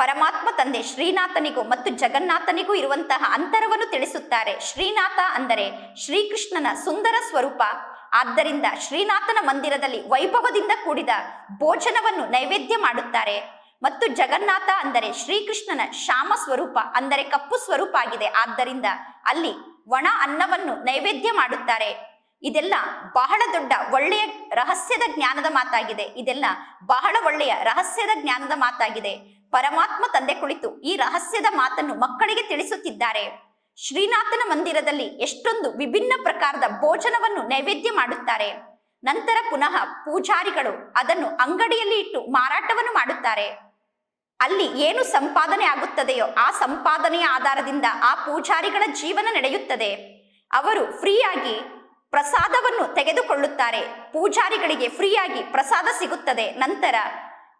ಪರಮಾತ್ಮ ತಂದೆ ಶ್ರೀನಾಥನಿಗೂ ಮತ್ತು ಜಗನ್ನಾಥನಿಗೂ ಇರುವಂತಹ ಅಂತರವನ್ನು ತಿಳಿಸುತ್ತಾರೆ. ಶ್ರೀನಾಥ ಅಂದರೆ ಶ್ರೀಕೃಷ್ಣನ ಸುಂದರ ಸ್ವರೂಪ. ಆದ್ದರಿಂದ ಶ್ರೀನಾಥನ ಮಂದಿರದಲ್ಲಿ ವೈಭವದಿಂದ ಕೂಡಿದ ಭೋಜನವನ್ನು ನೈವೇದ್ಯ ಮಾಡುತ್ತಾರೆ. ಮತ್ತು ಜಗನ್ನಾಥ ಅಂದರೆ ಶ್ರೀಕೃಷ್ಣನ ಶ್ಯಾಮ ಸ್ವರೂಪ ಅಂದರೆ ಕಪ್ಪು ಸ್ವರೂಪ ಆಗಿದೆ. ಆದ್ದರಿಂದ ಅಲ್ಲಿ ಒಣ ಅನ್ನವನ್ನು ನೈವೇದ್ಯ ಮಾಡುತ್ತಾರೆ. ಇದೆಲ್ಲ ಬಹಳ ದೊಡ್ಡ ಒಳ್ಳೆಯ ರಹಸ್ಯದ ಜ್ಞಾನದ ಮಾತಾಗಿದೆ. ಇದೆಲ್ಲ ಬಹಳ ಒಳ್ಳೆಯ ರಹಸ್ಯದ ಜ್ಞಾನದ ಮಾತಾಗಿದೆ. ಪರಮಾತ್ಮ ತಂದೆ ಕುಳಿತು ಈ ರಹಸ್ಯದ ಮಾತನ್ನು ಮಕ್ಕಳಿಗೆ ತಿಳಿಸುತ್ತಿದ್ದಾರೆ. ಶ್ರೀನಾಥನ ಮಂದಿರದಲ್ಲಿ ಎಷ್ಟೊಂದು ವಿಭಿನ್ನ ಪ್ರಕಾರದ ಭೋಜನವನ್ನು ನೈವೇದ್ಯ ಮಾಡುತ್ತಾರೆ. ನಂತರ ಪುನಃ ಪೂಜಾರಿಗಳು ಅದನ್ನು ಅಂಗಡಿಯಲ್ಲಿ ಇಟ್ಟು ಮಾರಾಟವನ್ನು ಮಾಡುತ್ತಾರೆ. ಅಲ್ಲಿ ಏನು ಸಂಪಾದನೆ ಆಗುತ್ತದೆಯೋ ಆ ಸಂಪಾದನೆಯ ಆಧಾರದಿಂದ ಆ ಪೂಜಾರಿಗಳ ಜೀವನ ನಡೆಯುತ್ತದೆ. ಅವರು ಫ್ರೀಯಾಗಿ ಪ್ರಸಾದವನ್ನು ತೆಗೆದುಕೊಳ್ಳುತ್ತಾರೆ. ಪೂಜಾರಿಗಳಿಗೆ ಫ್ರೀಯಾಗಿ ಪ್ರಸಾದ ಸಿಗುತ್ತದೆ. ನಂತರ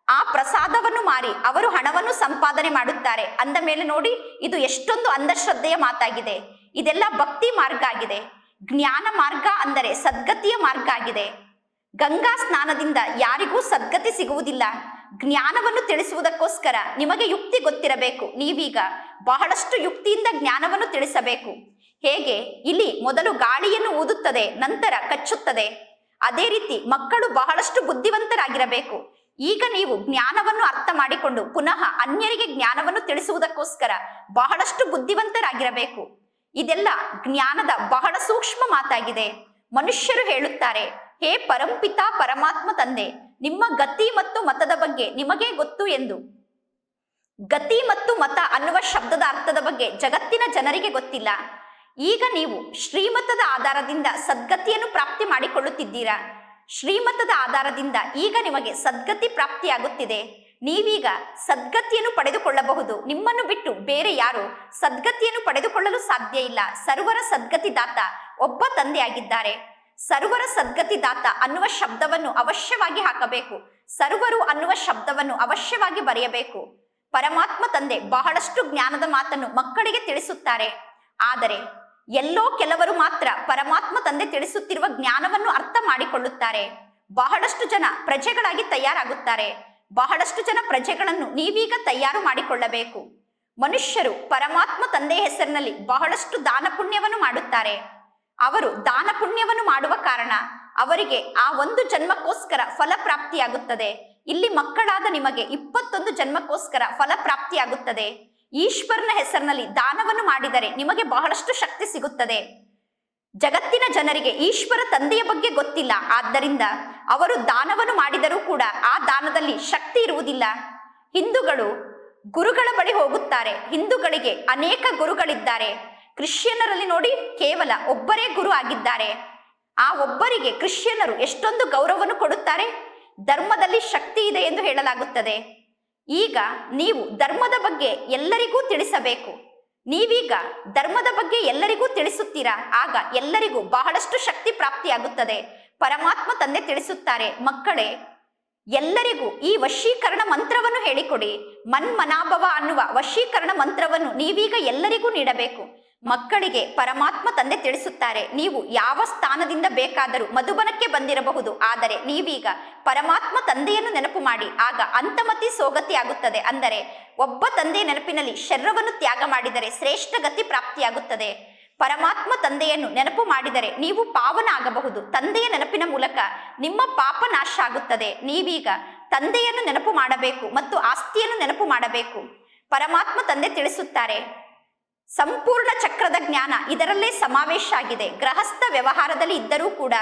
ಆ ಪ್ರಸಾದವನ್ನು ಮಾರಿ ಅವರು ಹಣವನ್ನು ಸಂಪಾದನೆ ಮಾಡುತ್ತಾರೆ. ಅಂದ ಮೇಲೆ ನೋಡಿ, ಇದು ಎಷ್ಟೊಂದು ಅಂಧಶ್ರದ್ಧೆಯ ಮಾತಾಗಿದೆ. ಇದೆಲ್ಲ ಭಕ್ತಿ ಮಾರ್ಗ ಆಗಿದೆ. ಜ್ಞಾನ ಮಾರ್ಗ ಅಂದರೆ ಸದ್ಗತಿಯ ಮಾರ್ಗ ಆಗಿದೆ. ಗಂಗಾ ಸ್ನಾನದಿಂದ ಯಾರಿಗೂ ಸದ್ಗತಿ ಸಿಗುವುದಿಲ್ಲ. ಜ್ಞಾನವನ್ನು ತಿಳಿಸುವುದಕ್ಕೋಸ್ಕರ ನಿಮಗೆ ಯುಕ್ತಿ ಗೊತ್ತಿರಬೇಕು. ನೀವೀಗ ಬಹಳಷ್ಟು ಯುಕ್ತಿಯಿಂದ ಜ್ಞಾನವನ್ನು ತಿಳಿಸಬೇಕು. ಹೇಗೆ? ಇಲ್ಲಿ ಮೊದಲು ಗಾಳಿಯನ್ನು ಊದುತ್ತದೆ, ನಂತರ ಕಚ್ಚುತ್ತದೆ. ಅದೇ ರೀತಿ ಮಕ್ಕಳು ಬಹಳಷ್ಟು ಬುದ್ಧಿವಂತರಾಗಿರಬೇಕು. ಈಗ ನೀವು ಜ್ಞಾನವನ್ನು ಅರ್ಥ ಮಾಡಿಕೊಂಡು ಪುನಃ ಅನ್ಯರಿಗೆ ಜ್ಞಾನವನ್ನು ತಿಳಿಸುವುದಕ್ಕೋಸ್ಕರ ಬಹಳಷ್ಟು ಬುದ್ಧಿವಂತರಾಗಿರಬೇಕು. ಇದೆಲ್ಲ ಜ್ಞಾನದ ಬಹಳ ಸೂಕ್ಷ್ಮ ಮಾತಾಗಿದೆ. ಮನುಷ್ಯರು ಹೇಳುತ್ತಾರೆ, ಹೇ ಪರಂಪಿತ ಪರಮಾತ್ಮ ತಂದೆ, ನಿಮ್ಮ ಗತಿ ಮತ್ತು ಮತದ ಬಗ್ಗೆ ನಿಮಗೆ ಗೊತ್ತು ಎಂದು. ಗತಿ ಮತ್ತು ಮತ ಅನ್ನುವ ಶಬ್ದದ ಅರ್ಥದ ಬಗ್ಗೆ ಜಗತ್ತಿನ ಜನರಿಗೆ ಗೊತ್ತಿಲ್ಲ. ಈಗ ನೀವು ಶ್ರೀಮತದ ಆಧಾರದಿಂದ ಸದ್ಗತಿಯನ್ನು ಪ್ರಾಪ್ತಿ ಮಾಡಿಕೊಳ್ಳುತ್ತಿದ್ದೀರಾ? ಶ್ರೀಮತದ ಆಧಾರದಿಂದ ಈಗ ನಿಮಗೆ ಸದ್ಗತಿ ಪ್ರಾಪ್ತಿಯಾಗುತ್ತಿದೆ. ನೀವೀಗ ಸದ್ಗತಿಯನ್ನು ಪಡೆದುಕೊಳ್ಳಬಹುದು. ನಿಮ್ಮನ್ನು ಬಿಟ್ಟು ಬೇರೆ ಯಾರು ಸದ್ಗತಿಯನ್ನು ಪಡೆದುಕೊಳ್ಳಲು ಸಾಧ್ಯ ಇಲ್ಲ. ಸರ್ವರ ಸದ್ಗತಿದಾತ ಒಬ್ಬ ತಂದೆಯಾಗಿದ್ದಾರೆ. ಸರ್ವರ ಸದ್ಗತಿದಾತ ಅನ್ನುವ ಶಬ್ದವನ್ನು ಅವಶ್ಯವಾಗಿ ಹಾಕಬೇಕು. ಸರ್ವರು ಅನ್ನುವ ಶಬ್ದವನ್ನು ಅವಶ್ಯವಾಗಿ ಬರೆಯಬೇಕು. ಪರಮಾತ್ಮ ತಂದೆ ಬಹಳಷ್ಟು ಜ್ಞಾನದ ಮಾತನ್ನು ಮಕ್ಕಳಿಗೆ ತಿಳಿಸುತ್ತಾರೆ. ಆದರೆ ಎಲ್ಲೋ ಕೆಲವರು ಮಾತ್ರ ಪರಮಾತ್ಮ ತಂದೆ ತಿಳಿಸುತ್ತಿರುವ ಜ್ಞಾನವನ್ನು ಅರ್ಥ ಮಾಡಿಕೊಳ್ಳುತ್ತಾರೆ. ಬಹಳಷ್ಟು ಜನ ಪ್ರಜೆಗಳಾಗಿ ತಯಾರಾಗುತ್ತಾರೆ. ಬಹಳಷ್ಟು ಜನ ಪ್ರಜೆಗಳನ್ನು ನೀವೀಗ ತಯಾರು ಮಾಡಿಕೊಳ್ಳಬೇಕು. ಮನುಷ್ಯರು ಪರಮಾತ್ಮ ತಂದೆ ಹೆಸರಿನಲ್ಲಿ ಬಹಳಷ್ಟು ದಾನ ಪುಣ್ಯವನ್ನು ಮಾಡುತ್ತಾರೆ. ಅವರು ದಾನ ಪುಣ್ಯವನ್ನು ಮಾಡುವ ಕಾರಣ ಅವರಿಗೆ ಆ ಒಂದು ಜನ್ಮಕ್ಕೋಸ್ಕರ ಫಲ ಪ್ರಾಪ್ತಿಯಾಗುತ್ತದೆ. ಇಲ್ಲಿ ಮಕ್ಕಳಾದ ನಿಮಗೆ ಇಪ್ಪತ್ತೊಂದು ಜನ್ಮಕ್ಕೋಸ್ಕರ ಫಲ ಪ್ರಾಪ್ತಿಯಾಗುತ್ತದೆ. ಈಶ್ವರನ ಹೆಸರಿನಲ್ಲಿ ದಾನವನ್ನು ಮಾಡಿದರೆ ನಿಮಗೆ ಬಹಳಷ್ಟು ಶಕ್ತಿ ಸಿಗುತ್ತದೆ. ಜಗತ್ತಿನ ಜನರಿಗೆ ಈಶ್ವರ ತಂದೆಯ ಬಗ್ಗೆ ಗೊತ್ತಿಲ್ಲ. ಆದ್ದರಿಂದ ಅವರು ದಾನವನ್ನು ಮಾಡಿದರೂ ಕೂಡ ಆ ದಾನದಲ್ಲಿ ಶಕ್ತಿ ಇರುವುದಿಲ್ಲ. ಹಿಂದೂಗಳು ಗುರುಗಳ ಬಳಿ ಹೋಗುತ್ತಾರೆ. ಹಿಂದೂಗಳಿಗೆ ಅನೇಕ ಗುರುಗಳಿದ್ದಾರೆ. ಕ್ರಿಶ್ಚಿಯನ್ನರಲ್ಲಿ ನೋಡಿ ಕೇವಲ ಒಬ್ಬರೇ ಗುರು ಆಗಿದ್ದಾರೆ. ಆ ಒಬ್ಬರಿಗೆ ಕ್ರಿಶ್ಚಿಯನ್ನರು ಎಷ್ಟೊಂದು ಗೌರವವನ್ನು ಕೊಡುತ್ತಾರೆ? ಧರ್ಮದಲ್ಲಿ ಶಕ್ತಿ ಇದೆ ಎಂದು ಹೇಳಲಾಗುತ್ತದೆ. ಈಗ ನೀವು ಧರ್ಮದ ಬಗ್ಗೆ ಎಲ್ಲರಿಗೂ ತಿಳಿಸಬೇಕು. ನೀವೀಗ ಧರ್ಮದ ಬಗ್ಗೆ ಎಲ್ಲರಿಗೂ ತಿಳಿಸುತ್ತೀರಾ? ಆಗ ಎಲ್ಲರಿಗೂ ಬಹಳಷ್ಟು ಶಕ್ತಿ ಪ್ರಾಪ್ತಿಯಾಗುತ್ತದೆ. ಪರಮಾತ್ಮ ತಂದೆ ತಿಳಿಸುತ್ತಾರೆ, ಮಕ್ಕಳೇ, ಎಲ್ಲರಿಗೂ ಈ ವಶೀಕರಣ ಮಂತ್ರವನ್ನು ಹೇಳಿಕೊಡಿ. ಮನ್ಮನಾಭವ ಅನ್ನುವ ವಶೀಕರಣ ಮಂತ್ರವನ್ನು ನೀವೀಗ ಎಲ್ಲರಿಗೂ ನೀಡಬೇಕು. ಮಕ್ಕಳಿಗೆ ಪರಮಾತ್ಮ ತಂದೆ ತಿಳಿಸುತ್ತಾರೆ. ನೀವು ಯಾವ ಸ್ಥಾನದಿಂದ ಬೇಕಾದರೂ ಮಧುಬನಕ್ಕೆ ಬಂದಿರಬಹುದು. ಆದರೆ ನೀವೀಗ ಪರಮಾತ್ಮ ತಂದೆಯನ್ನು ನೆನಪು ಮಾಡಿ. ಆಗ ಅಂತಮತಿ ಸೋಗತಿ ಆಗುತ್ತದೆ. ಅಂದರೆ ಒಬ್ಬ ತಂದೆಯ ನೆನಪಿನಲ್ಲಿ ಶರೀರವನ್ನು ತ್ಯಾಗ ಮಾಡಿದರೆ ಶ್ರೇಷ್ಠ ಗತಿ ಪ್ರಾಪ್ತಿಯಾಗುತ್ತದೆ. ಪರಮಾತ್ಮ ತಂದೆಯನ್ನು ನೆನಪು ಮಾಡಿದರೆ ನೀವು ಪಾವನ ಆಗಬಹುದು ತಂದೆಯ ನೆನಪಿನ ಮೂಲಕ ನಿಮ್ಮ ಪಾಪ ನಾಶ ಆಗುತ್ತದೆ ನೀವೀಗ ತಂದೆಯನ್ನು ನೆನಪು ಮಾಡಬೇಕು ಮತ್ತು ಆಸ್ತಿಯನ್ನು ನೆನಪು ಮಾಡಬೇಕು. ಪರಮಾತ್ಮ ತಂದೆ ತಿಳಿಸುತ್ತಾರೆ. ಸಂಪೂರ್ಣ ಚಕ್ರದ ಜ್ಞಾನ ಇದರಲ್ಲೇ ಸಮಾವೇಶ ಆಗಿದೆ. ಗೃಹಸ್ಥ ವ್ಯವಹಾರದಲ್ಲಿ ಇದ್ದರೂ ಕೂಡ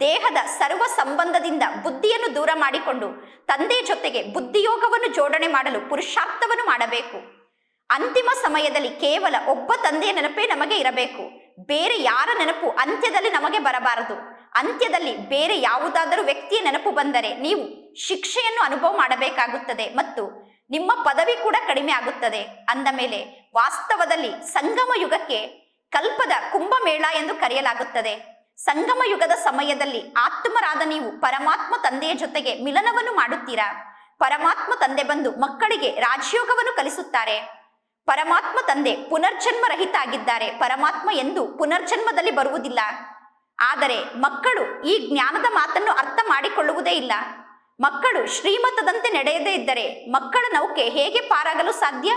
ದೇಹದ ಸರ್ವ ಸಂಬಂಧದಿಂದ ಬುದ್ಧಿಯನ್ನು ದೂರ ಮಾಡಿಕೊಂಡು ತಂದೆ ಜೊತೆಗೆ ಬುದ್ಧಿಯೋಗವನ್ನು ಜೋಡಣೆ ಮಾಡಲು ಪುರುಷಾರ್ಥವನ್ನು ಮಾಡಬೇಕು. ಅಂತಿಮ ಸಮಯದಲ್ಲಿ ಕೇವಲ ಒಬ್ಬ ತಂದೆಯ ನೆನಪೇ ನಮಗೆ ಇರಬೇಕು. ಬೇರೆ ಯಾರ ನೆನಪು ಅಂತ್ಯದಲ್ಲಿ ನಮಗೆ ಬರಬಾರದು. ಅಂತ್ಯದಲ್ಲಿ ಬೇರೆ ಯಾವುದಾದರೂ ವ್ಯಕ್ತಿಯ ನೆನಪು ಬಂದರೆ ನೀವು ಶಿಕ್ಷೆಯನ್ನು ಅನುಭವ ಮಾಡಬೇಕಾಗುತ್ತದೆ ಮತ್ತು ನಿಮ್ಮ ಪದವಿ ಕೂಡ ಕಡಿಮೆ ಆಗುತ್ತದೆ. ಅಂದ ಮೇಲೆ ವಾಸ್ತವದಲ್ಲಿ ಸಂಗಮ ಯುಗಕ್ಕೆ ಕಲ್ಪದ ಕುಂಭಮೇಳ ಎಂದು ಕರೆಯಲಾಗುತ್ತದೆ. ಸಂಗಮ ಯುಗದ ಸಮಯದಲ್ಲಿ ಆತ್ಮರಾದ ನೀವು ಪರಮಾತ್ಮ ತಂದೆಯ ಜೊತೆಗೆ ಮಿಲನವನ್ನು ಮಾಡುತ್ತೀರಾ? ಪರಮಾತ್ಮ ತಂದೆ ಬಂದು ಮಕ್ಕಳಿಗೆ ರಾಜಯೋಗವನ್ನು ಕಲಿಸುತ್ತಾರೆ. ಪರಮಾತ್ಮ ತಂದೆ ಪುನರ್ಜನ್ಮ ರಹಿತ ಆಗಿದ್ದಾರೆ ಪರಮಾತ್ಮ ಎಂದು ಪುನರ್ಜನ್ಮದಲ್ಲಿ ಬರುವುದಿಲ್ಲ. ಆದರೆ ಮಕ್ಕಳು ಈ ಜ್ಞಾನದ ಮಾತನ್ನು ಅರ್ಥ ಮಾಡಿಕೊಳ್ಳುವುದೇ ಇಲ್ಲ. ಮಕ್ಕಳು ಶ್ರೀಮತದಂತೆ ನಡೆಯದೇ ಇದ್ದರೆ ಮಕ್ಕಳ ನೌಕೆ ಹೇಗೆ ಪಾರಾಗಲು ಸಾಧ್ಯ?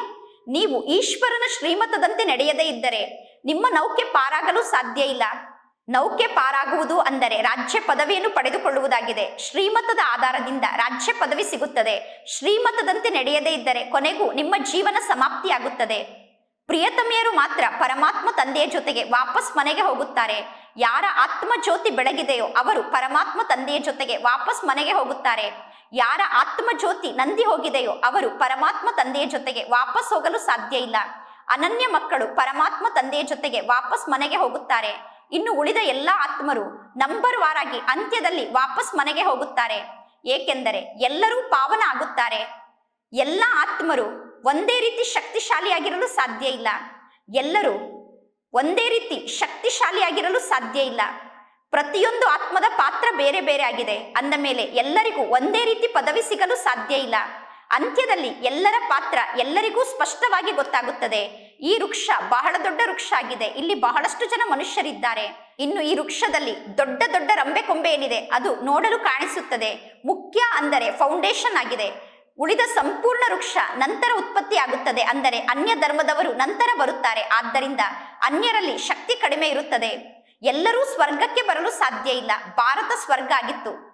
ನೀವು ಈಶ್ವರನ ಶ್ರೀಮತದಂತೆ ನಡೆಯದೇ ಇದ್ದರೆ ನಿಮ್ಮ ನೌಕೆ ಪಾರಾಗಲು ಸಾಧ್ಯ ಇಲ್ಲ. ನೌಕೆ ಪಾರಾಗುವುದು ಅಂದರೆ ರಾಜ್ಯ ಪದವಿಯನ್ನು ಪಡೆದುಕೊಳ್ಳುವುದಾಗಿದೆ. ಶ್ರೀಮತದ ಆಧಾರದಿಂದ ರಾಜ್ಯ ಪದವಿ ಸಿಗುತ್ತದೆ. ಶ್ರೀಮತದಂತೆ ನಡೆಯದೇ ಇದ್ದರೆ ಕೊನೆಗೂ ನಿಮ್ಮ ಜೀವನ ಸಮಾಪ್ತಿಯಾಗುತ್ತದೆ. ಪ್ರಿಯತಮಿಯರು ಮಾತ್ರ ಪರಮಾತ್ಮ ತಂದೆಯ ಜೊತೆಗೆ ವಾಪಸ್ ಮನೆಗೆ ಹೋಗುತ್ತಾರೆ. ಯಾರ ಆತ್ಮ ಜ್ಯೋತಿ ಬೆಳಗಿದೆಯೋ ಅವರು ಪರಮಾತ್ಮ ತಂದೆಯ ಜೊತೆಗೆ ವಾಪಸ್ ಮನೆಗೆ ಹೋಗುತ್ತಾರೆ. ಯಾರ ಆತ್ಮ ಜ್ಯೋತಿ ನಂದಿ ಹೋಗಿದೆಯೋ ಅವರು ಪರಮಾತ್ಮ ತಂದೆಯ ಜೊತೆಗೆ ವಾಪಸ್ ಹೋಗಲು ಸಾಧ್ಯ ಇಲ್ಲ. ಅನನ್ಯ ಮಕ್ಕಳು ಪರಮಾತ್ಮ ತಂದೆಯ ಜೊತೆಗೆ ವಾಪಸ್ ಮನೆಗೆ ಹೋಗುತ್ತಾರೆ. ಇನ್ನು ಉಳಿದ ಎಲ್ಲಾ ಆತ್ಮರು ನಂಬರ್ ವಾರಾಗಿ ಅಂತ್ಯದಲ್ಲಿ ವಾಪಸ್ ಮನೆಗೆ ಹೋಗುತ್ತಾರೆ. ಏಕೆಂದರೆ ಎಲ್ಲರೂ ಪಾವನ ಆಗುತ್ತಾರೆ. ಎಲ್ಲ ಆತ್ಮರು ಒಂದೇ ರೀತಿ ಶಕ್ತಿಶಾಲಿಯಾಗಿರಲು ಸಾಧ್ಯ ಇಲ್ಲ. ಎಲ್ಲರೂ ಒಂದೇ ರೀತಿ ಶಕ್ತಿಶಾಲಿಯಾಗಿರಲು ಸಾಧ್ಯ ಇಲ್ಲ. ಪ್ರತಿಯೊಂದು ಆತ್ಮದ ಪಾತ್ರ ಬೇರೆ ಬೇರೆ ಆಗಿದೆ. ಅಂದ ಮೇಲೆ ಎಲ್ಲರಿಗೂ ಒಂದೇ ರೀತಿ ಪದವಿ ಸಿಗಲು ಸಾಧ್ಯ ಇಲ್ಲ. ಅಂತ್ಯದಲ್ಲಿ ಎಲ್ಲರ ಪಾತ್ರ ಎಲ್ಲರಿಗೂ ಸ್ಪಷ್ಟವಾಗಿ ಗೊತ್ತಾಗುತ್ತದೆ. ಈ ವೃಕ್ಷ ಬಹಳ ದೊಡ್ಡ ವೃಕ್ಷ ಆಗಿದೆ. ಇಲ್ಲಿ ಬಹಳಷ್ಟು ಜನ ಮನುಷ್ಯರಿದ್ದಾರೆ. ಇನ್ನು ಈ ವೃಕ್ಷದಲ್ಲಿ ದೊಡ್ಡ ದೊಡ್ಡ ರಂಬೆ ಕೊಂಬೆ ಏನಿದೆ ಅದು ನೋಡಲು ಕಾಣಿಸುತ್ತದೆ. ಮುಖ್ಯ ಅಂದರೆ ಫೌಂಡೇಶನ್ ಆಗಿದೆ. ಉಳಿದ ಸಂಪೂರ್ಣ ವೃಕ್ಷ ನಂತರ ಉತ್ಪತ್ತಿ ಆಗುತ್ತದೆ ಅಂದರೆ ಅನ್ಯ ಧರ್ಮದವರು ನಂತರ ಬರುತ್ತಾರೆ. ಆದ್ದರಿಂದ ಅನ್ಯರಲ್ಲಿ ಶಕ್ತಿ ಕಡಿಮೆ ಇರುತ್ತದೆ. ಎಲ್ಲರೂ ಸ್ವರ್ಗಕ್ಕೆ ಬರಲು ಸಾಧ್ಯ ಇಲ್ಲ. ಭಾರತ ಸ್ವರ್ಗ ಆಗಿತ್ತು.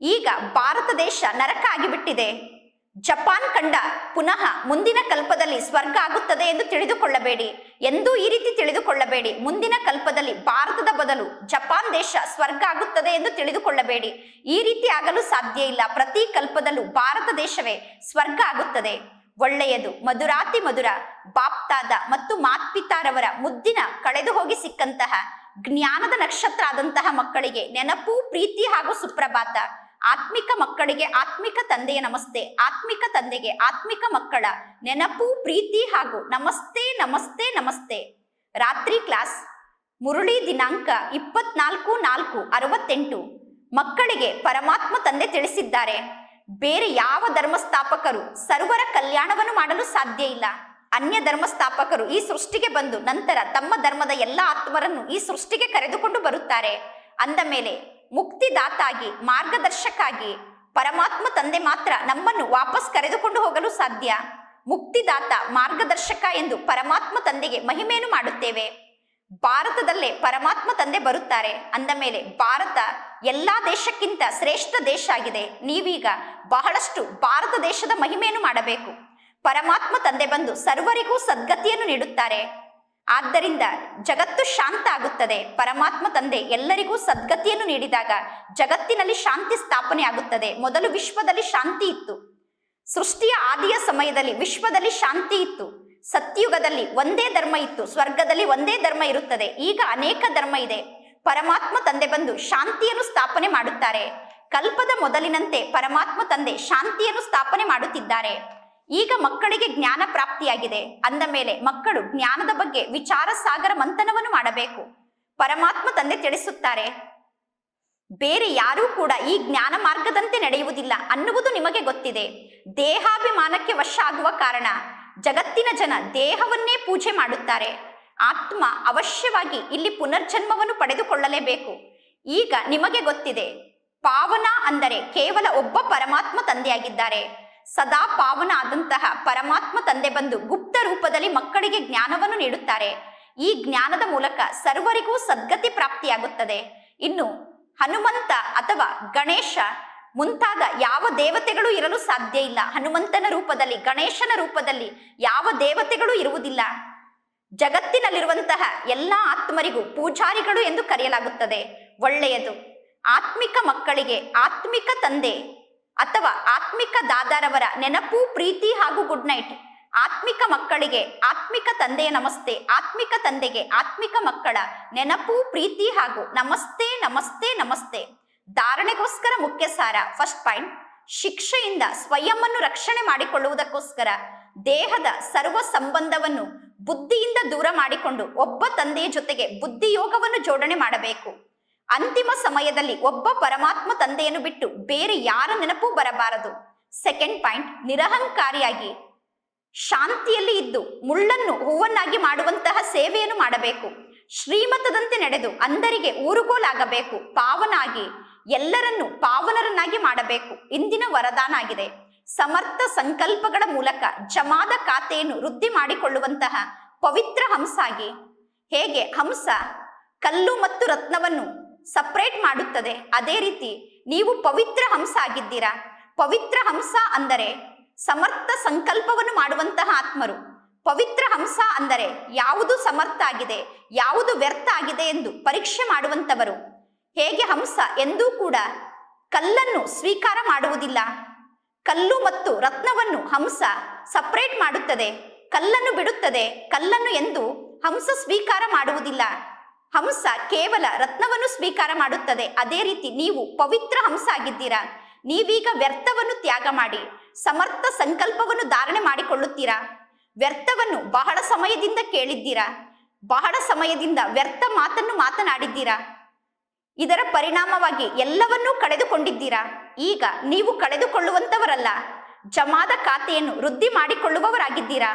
ಈಗ ಭಾರತ ದೇಶ ನರಕ ಆಗಿಬಿಟ್ಟಿದೆ. ಜಪಾನ್ ಕಂಡ ಪುನಃ ಮುಂದಿನ ಕಲ್ಪದಲ್ಲಿ ಸ್ವರ್ಗ ಆಗುತ್ತದೆ ಎಂದು ತಿಳಿದುಕೊಳ್ಳಬೇಡಿ. ಎಂದೂ ಈ ರೀತಿ ತಿಳಿದುಕೊಳ್ಳಬೇಡಿ. ಮುಂದಿನ ಕಲ್ಪದಲ್ಲಿ ಭಾರತದ ಬದಲು ಜಪಾನ್ ದೇಶ ಸ್ವರ್ಗ ಆಗುತ್ತದೆ ಎಂದು ತಿಳಿದುಕೊಳ್ಳಬೇಡಿ. ಈ ರೀತಿ ಆಗಲು ಸಾಧ್ಯ ಇಲ್ಲ. ಪ್ರತಿ ಕಲ್ಪದಲ್ಲೂ ಭಾರತ ದೇಶವೇ ಸ್ವರ್ಗ ಆಗುತ್ತದೆ. ಒಳ್ಳೆಯದು. ಮಧುರಾತಿ ಮಧುರ, ಬಾಪ್ತಾದ ಮತ್ತು ಮಾತ್ಪಿತಾರವರ ಮುದ್ದಿನ ಕಳೆದು ಹೋಗಿ ಸಿಕ್ಕಂತಹ ಜ್ಞಾನದ ನಕ್ಷತ್ರ ಆದಂತಹ ಮಕ್ಕಳಿಗೆ ನೆನಪು, ಪ್ರೀತಿ ಹಾಗೂ ಸುಪ್ರಭಾತ. ಆತ್ಮಿಕ ಮಕ್ಕಳಿಗೆ ಆತ್ಮಿಕ ತಂದೆಯ ನಮಸ್ತೆ, ಆತ್ಮಿಕ ತಂದೆಗೆ ಆತ್ಮಿಕ ಮಕ್ಕಳ ನೆನಪು, ಪ್ರೀತಿ ಹಾಗೂ ನಮಸ್ತೆ ನಮಸ್ತೆ ನಮಸ್ತೆ. ರಾತ್ರಿ ಕ್ಲಾಸ್, ಮುರುಳಿ ದಿನಾಂಕ ಇಪ್ಪತ್ನಾಲ್ಕು ನಾಲ್ಕು ಅರವತ್ತೆಂಟು. ಮಕ್ಕಳಿಗೆ ಪರಮಾತ್ಮ ತಂದೆ ತಿಳಿಸಿದ್ದಾರೆ, ಬೇರೆ ಯಾವ ಧರ್ಮಸ್ಥಾಪಕರು ಸರ್ವರ ಕಲ್ಯಾಣವನ್ನು ಮಾಡಲು ಸಾಧ್ಯ ಇಲ್ಲ. ಅನ್ಯ ಧರ್ಮಸ್ಥಾಪಕರು ಈ ಸೃಷ್ಟಿಗೆ ಬಂದು ನಂತರ ತಮ್ಮ ಧರ್ಮದ ಎಲ್ಲ ಆತ್ಮರನ್ನು ಈ ಸೃಷ್ಟಿಗೆ ಕರೆದುಕೊಂಡು ಬರುತ್ತಾರೆ. ಅಂದ ಮೇಲೆ ಮುಕ್ತಿದಾತಾಗಿ, ಮಾರ್ಗದರ್ಶಕಾಗಿ ಪರಮಾತ್ಮ ತಂದೆ ಮಾತ್ರ ನಮ್ಮನ್ನು ವಾಪಸ್ ಕರೆದುಕೊಂಡು ಹೋಗಲು ಸಾಧ್ಯ. ಮುಕ್ತಿದಾತ, ಮಾರ್ಗದರ್ಶಕ ಎಂದು ಪರಮಾತ್ಮ ತಂದೆಗೆ ಮಹಿಮೆಯನ್ನು ಮಾಡುತ್ತೇವೆ. ಭಾರತದಲ್ಲೇ ಪರಮಾತ್ಮ ತಂದೆ ಬರುತ್ತಾರೆ. ಅಂದ ಮೇಲೆ ಭಾರತ ಎಲ್ಲಾ ದೇಶಕ್ಕಿಂತ ಶ್ರೇಷ್ಠ ದೇಶ ಆಗಿದೆ. ನೀವೀಗ ಬಹಳಷ್ಟು ಭಾರತ ದೇಶದ ಮಹಿಮೆಯನ್ನು ಮಾಡಬೇಕು. ಪರಮಾತ್ಮ ತಂದೆ ಬಂದು ಸರ್ವರಿಗೂ ಸದ್ಗತಿಯನ್ನು ನೀಡುತ್ತಾರೆ. ಆದ್ದರಿಂದ ಜಗತ್ತು ಶಾಂತ ಆಗುತ್ತದೆ. ಪರಮಾತ್ಮ ತಂದೆ ಎಲ್ಲರಿಗೂ ಸದ್ಗತಿಯನ್ನು ನೀಡಿದಾಗ ಜಗತ್ತಿನಲ್ಲಿ ಶಾಂತಿ ಸ್ಥಾಪನೆ ಆಗುತ್ತದೆ. ಮೊದಲು ವಿಶ್ವದಲ್ಲಿ ಶಾಂತಿ ಇತ್ತು. ಸೃಷ್ಟಿಯ ಆದಿಯ ಸಮಯದಲ್ಲಿ ವಿಶ್ವದಲ್ಲಿ ಶಾಂತಿ ಇತ್ತು. ಸತ್ಯುಗದಲ್ಲಿ ಒಂದೇ ಧರ್ಮ ಇತ್ತು. ಸ್ವರ್ಗದಲ್ಲಿ ಒಂದೇ ಧರ್ಮ ಇರುತ್ತದೆ. ಈಗ ಅನೇಕ ಧರ್ಮ ಇದೆ. ಪರಮಾತ್ಮ ತಂದೆ ಬಂದು ಶಾಂತಿಯನ್ನು ಸ್ಥಾಪನೆ ಮಾಡುತ್ತಾರೆ. ಕಲ್ಪದ ಮೊದಲಿನಂತೆ ಪರಮಾತ್ಮ ತಂದೆ ಶಾಂತಿಯನ್ನು ಸ್ಥಾಪನೆ ಮಾಡುತ್ತಿದ್ದಾರೆ. ಈಗ ಮಕ್ಕಳಿಗೆ ಜ್ಞಾನ ಪ್ರಾಪ್ತಿಯಾಗಿದೆ. ಅಂದ ಮೇಲೆ ಮಕ್ಕಳು ಜ್ಞಾನದ ಬಗ್ಗೆ ವಿಚಾರ ಸಾಗರ ಮಂಥನವನ್ನು ಮಾಡಬೇಕು. ಪರಮಾತ್ಮ ತಂದೆ ತಿಳಿಸುತ್ತಾರೆ, ಬೇರೆ ಯಾರೂ ಕೂಡ ಈ ಜ್ಞಾನ ಮಾರ್ಗದಂತೆ ನಡೆಯುವುದಿಲ್ಲ ಅನ್ನುವುದು ನಿಮಗೆ ಗೊತ್ತಿದೆ. ದೇಹಾಭಿಮಾನಕ್ಕೆ ವಶ ಆಗುವ ಕಾರಣ ಜಗತ್ತಿನ ಜನ ದೇಹವನ್ನೇ ಪೂಜೆ ಮಾಡುತ್ತಾರೆ. ಆತ್ಮ ಅವಶ್ಯವಾಗಿ ಇಲ್ಲಿ ಪುನರ್ಜನ್ಮವನ್ನು ಪಡೆದುಕೊಳ್ಳಲೇಬೇಕು. ಈಗ ನಿಮಗೆ ಗೊತ್ತಿದೆ, ಪಾವನ ಅಂದರೆ ಕೇವಲ ಒಬ್ಬ ಪರಮಾತ್ಮ ತಂದೆಯಾಗಿದ್ದಾರೆ. ಸದಾ ಪಾವನ ಆದಂತಹ ಪರಮಾತ್ಮ ತಂದೆ ಬಂದು ಗುಪ್ತ ರೂಪದಲ್ಲಿ ಮಕ್ಕಳಿಗೆ ಜ್ಞಾನವನ್ನು ನೀಡುತ್ತಾರೆ. ಈ ಜ್ಞಾನದ ಮೂಲಕ ಸರ್ವರಿಗೂ ಸದ್ಗತಿ ಪ್ರಾಪ್ತಿಯಾಗುತ್ತದೆ. ಇನ್ನು ಹನುಮಂತ ಅಥವಾ ಗಣೇಶ ಮುಂತಾದ ಯಾವ ದೇವತೆಗಳು ಇರಲು ಸಾಧ್ಯ ಇಲ್ಲ. ಹನುಮಂತನ ರೂಪದಲ್ಲಿ, ಗಣೇಶನ ರೂಪದಲ್ಲಿ ಯಾವ ದೇವತೆಗಳು ಇರುವುದಿಲ್ಲ. ಜಗತ್ತಿನಲ್ಲಿರುವಂತಹ ಎಲ್ಲ ಆತ್ಮರಿಗೂ ಪೂಜಾರಿಗಳು ಎಂದು ಕರೆಯಲಾಗುತ್ತದೆ. ಒಳ್ಳೆಯದು. ಆತ್ಮಿಕ ಮಕ್ಕಳಿಗೆ ಆತ್ಮಿಕ ತಂದೆ ಅಥವಾ ಆತ್ಮಿಕ ದಾದಾರವರ ನೆನಪು, ಪ್ರೀತಿ ಹಾಗೂ ಗುಡ್ ನೈಟ್ ಆತ್ಮಿಕ ಮಕ್ಕಳಿಗೆ ಆತ್ಮಿಕ ತಂದೆಯ ನಮಸ್ತೆ, ಆತ್ಮಿಕ ತಂದೆಗೆ ಆತ್ಮಿಕ ಮಕ್ಕಳ ನೆನಪು, ಪ್ರೀತಿ ಹಾಗೂ ನಮಸ್ತೆ ನಮಸ್ತೆ ನಮಸ್ತೆ. ಧಾರಣೆಗೋಸ್ಕರ ಮುಖ್ಯ ಸಾರ ಫಸ್ಟ್ ಪಾಯಿಂಟ್ ಶಿಕ್ಷೆಯಿಂದ ಸ್ವಯಂವನ್ನು ರಕ್ಷಣೆ ಮಾಡಿಕೊಳ್ಳುವುದಕ್ಕೋಸ್ಕರ ದೇಹದ ಸರ್ವ ಸಂಬಂಧವನ್ನು ಬುದ್ಧಿಯಿಂದ ದೂರ ಮಾಡಿಕೊಂಡು ಒಬ್ಬ ತಂದೆಯ ಜೊತೆಗೆ ಬುದ್ಧಿಯೋಗವನ್ನು ಜೋಡಣೆ ಮಾಡಬೇಕು. ಅಂತಿಮ ಸಮಯದಲ್ಲಿ ಒಬ್ಬ ಪರಮಾತ್ಮ ತಂದೆಯನ್ನು ಬಿಟ್ಟು ಬೇರೆ ಯಾರ ನೆನಪೂ ಬರಬಾರದು. ಸೆಕೆಂಡ್ ಪಾಯಿಂಟ್ ನಿರಹಂಕಾರಿಯಾಗಿ. ಶಾಂತಿಯಲ್ಲಿ ಇದ್ದು ಮುಳ್ಳನ್ನು ಹೂವನ್ನಾಗಿ ಮಾಡುವಂತಹ ಸೇವೆಯನ್ನು ಮಾಡಬೇಕು. ಶ್ರೀಮತದಂತೆ ನಡೆದು ಅಂದರಿಗೆ ಊರುಗೋಲಾಗಬೇಕು ಪಾವನಾಗಿ, ಎಲ್ಲರನ್ನು ಪಾವನರನ್ನಾಗಿ ಮಾಡಬೇಕು. ಇಂದಿನ ವರದಾನ ಆಗಿದೆ. ಸಮರ್ಥ ಸಂಕಲ್ಪಗಳ ಮೂಲಕ ಜಮಾದ ಖಾತೆಯನ್ನು ವೃದ್ಧಿ ಮಾಡಿಕೊಳ್ಳುವಂತಹ ಪವಿತ್ರ ಹಂಸಾಗಿ. ಹೇಗೆ? ಹಂಸ, ಕಲ್ಲು ಮತ್ತು ರತ್ನವನ್ನು ಸಪರೇಟ್ ಮಾಡುತ್ತದೆ. ಅದೇ ರೀತಿ ನೀವು ಪವಿತ್ರ ಹಂಸ ಆಗಿದ್ದೀರಾ? ಪವಿತ್ರ ಹಂಸ ಅಂದರೆ ಸಮರ್ಥ ಸಂಕಲ್ಪವನ್ನು ಮಾಡುವಂತಹ ಆತ್ಮರು. ಪವಿತ್ರ ಹಂಸ ಅಂದರೆ ಯಾವುದು ಸಮರ್ಥ ಆಗಿದೆ, ಯಾವುದು ವ್ಯರ್ಥ ಆಗಿದೆ ಎಂದು ಪರೀಕ್ಷೆ ಮಾಡುವಂಥವರು. ಹೇಗೆ ಹಂಸ ಎಂದೂ ಕೂಡ ಕಲ್ಲನ್ನು ಸ್ವೀಕಾರ ಮಾಡುವುದಿಲ್ಲ. ಕಲ್ಲು ಮತ್ತು ರತ್ನವನ್ನು ಹಂಸ ಸಪ್ರೇಟ್ ಮಾಡುತ್ತದೆ. ಕಲ್ಲನ್ನು ಬಿಡುತ್ತದೆ. ಕಲ್ಲನ್ನು ಎಂದು ಹಂಸ ಸ್ವೀಕಾರ ಮಾಡುವುದಿಲ್ಲ. ಹಂಸ ಕೇವಲ ರತ್ನವನ್ನು ಸ್ವೀಕಾರ ಮಾಡುತ್ತದೆ. ಅದೇ ರೀತಿ ನೀವು ಪವಿತ್ರ ಹಂಸ ಆಗಿದ್ದೀರಾ ನೀವೀಗ ವ್ಯರ್ಥವನ್ನು ತ್ಯಾಗ ಮಾಡಿ, ಸಮರ್ಥ ಸಂಕಲ್ಪವನ್ನು ಧಾರಣೆ ಮಾಡಿಕೊಳ್ಳುತ್ತೀರಾ. ವ್ಯರ್ಥವನ್ನು ಬಹಳ ಸಮಯದಿಂದ ಕೇಳಿದ್ದೀರಾ. ಬಹಳ ಸಮಯದಿಂದ ವ್ಯರ್ಥ ಮಾತನ್ನು ಮಾತನಾಡಿದ್ದೀರಾ. ಇದರ ಪರಿಣಾಮವಾಗಿ ಎಲ್ಲವನ್ನೂ ಕಳೆದುಕೊಂಡಿದ್ದೀರಾ. ಈಗ ನೀವು ಕಳೆದುಕೊಳ್ಳುವಂತವರಲ್ಲ ಜಮಾದ ಖಾತೆಯನ್ನು ವೃದ್ಧಿ ಮಾಡಿಕೊಳ್ಳುವವರಾಗಿದ್ದೀರಾ.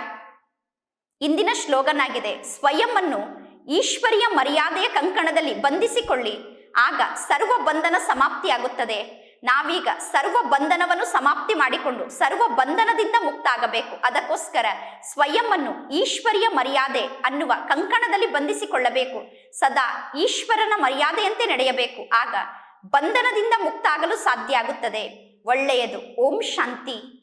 ಇಂದಿನ ಶ್ಲೋಗನ್ ಆಗಿದೆ ಸ್ವಯಂ ಅನ್ನು ಈಶ್ವರಿಯ ಮರ್ಯಾದೆಯ ಕಂಕಣದಲ್ಲಿ ಬಂಧಿಸಿಕೊಳ್ಳಿ. ಆಗ ಸರ್ವ ಬಂಧನ ಸಮಾಪ್ತಿಯಾಗುತ್ತದೆ. ನಾವೀಗ ಸರ್ವ ಬಂಧನವನ್ನು ಸಮಾಪ್ತಿ ಮಾಡಿಕೊಂಡು ಸರ್ವ ಬಂಧನದಿಂದ ಮುಕ್ತ ಆಗಬೇಕು ಅದಕ್ಕೋಸ್ಕರ ಸ್ವಯಂ ಅನ್ನು ಈಶ್ವರಿಯ ಮರ್ಯಾದೆ ಅನ್ನುವ ಕಂಕಣದಲ್ಲಿ ಬಂಧಿಸಿಕೊಳ್ಳಬೇಕು. ಸದಾ ಈಶ್ವರನ ಮರ್ಯಾದೆಯಂತೆ ನಡೆಯಬೇಕು. ಆಗ ಬಂಧನದಿಂದ ಮುಕ್ತ ಆಗಲು ಸಾಧ್ಯ ಆಗುತ್ತದೆ. ಒಳ್ಳೆಯದು. ಓಂ ಶಾಂತಿ.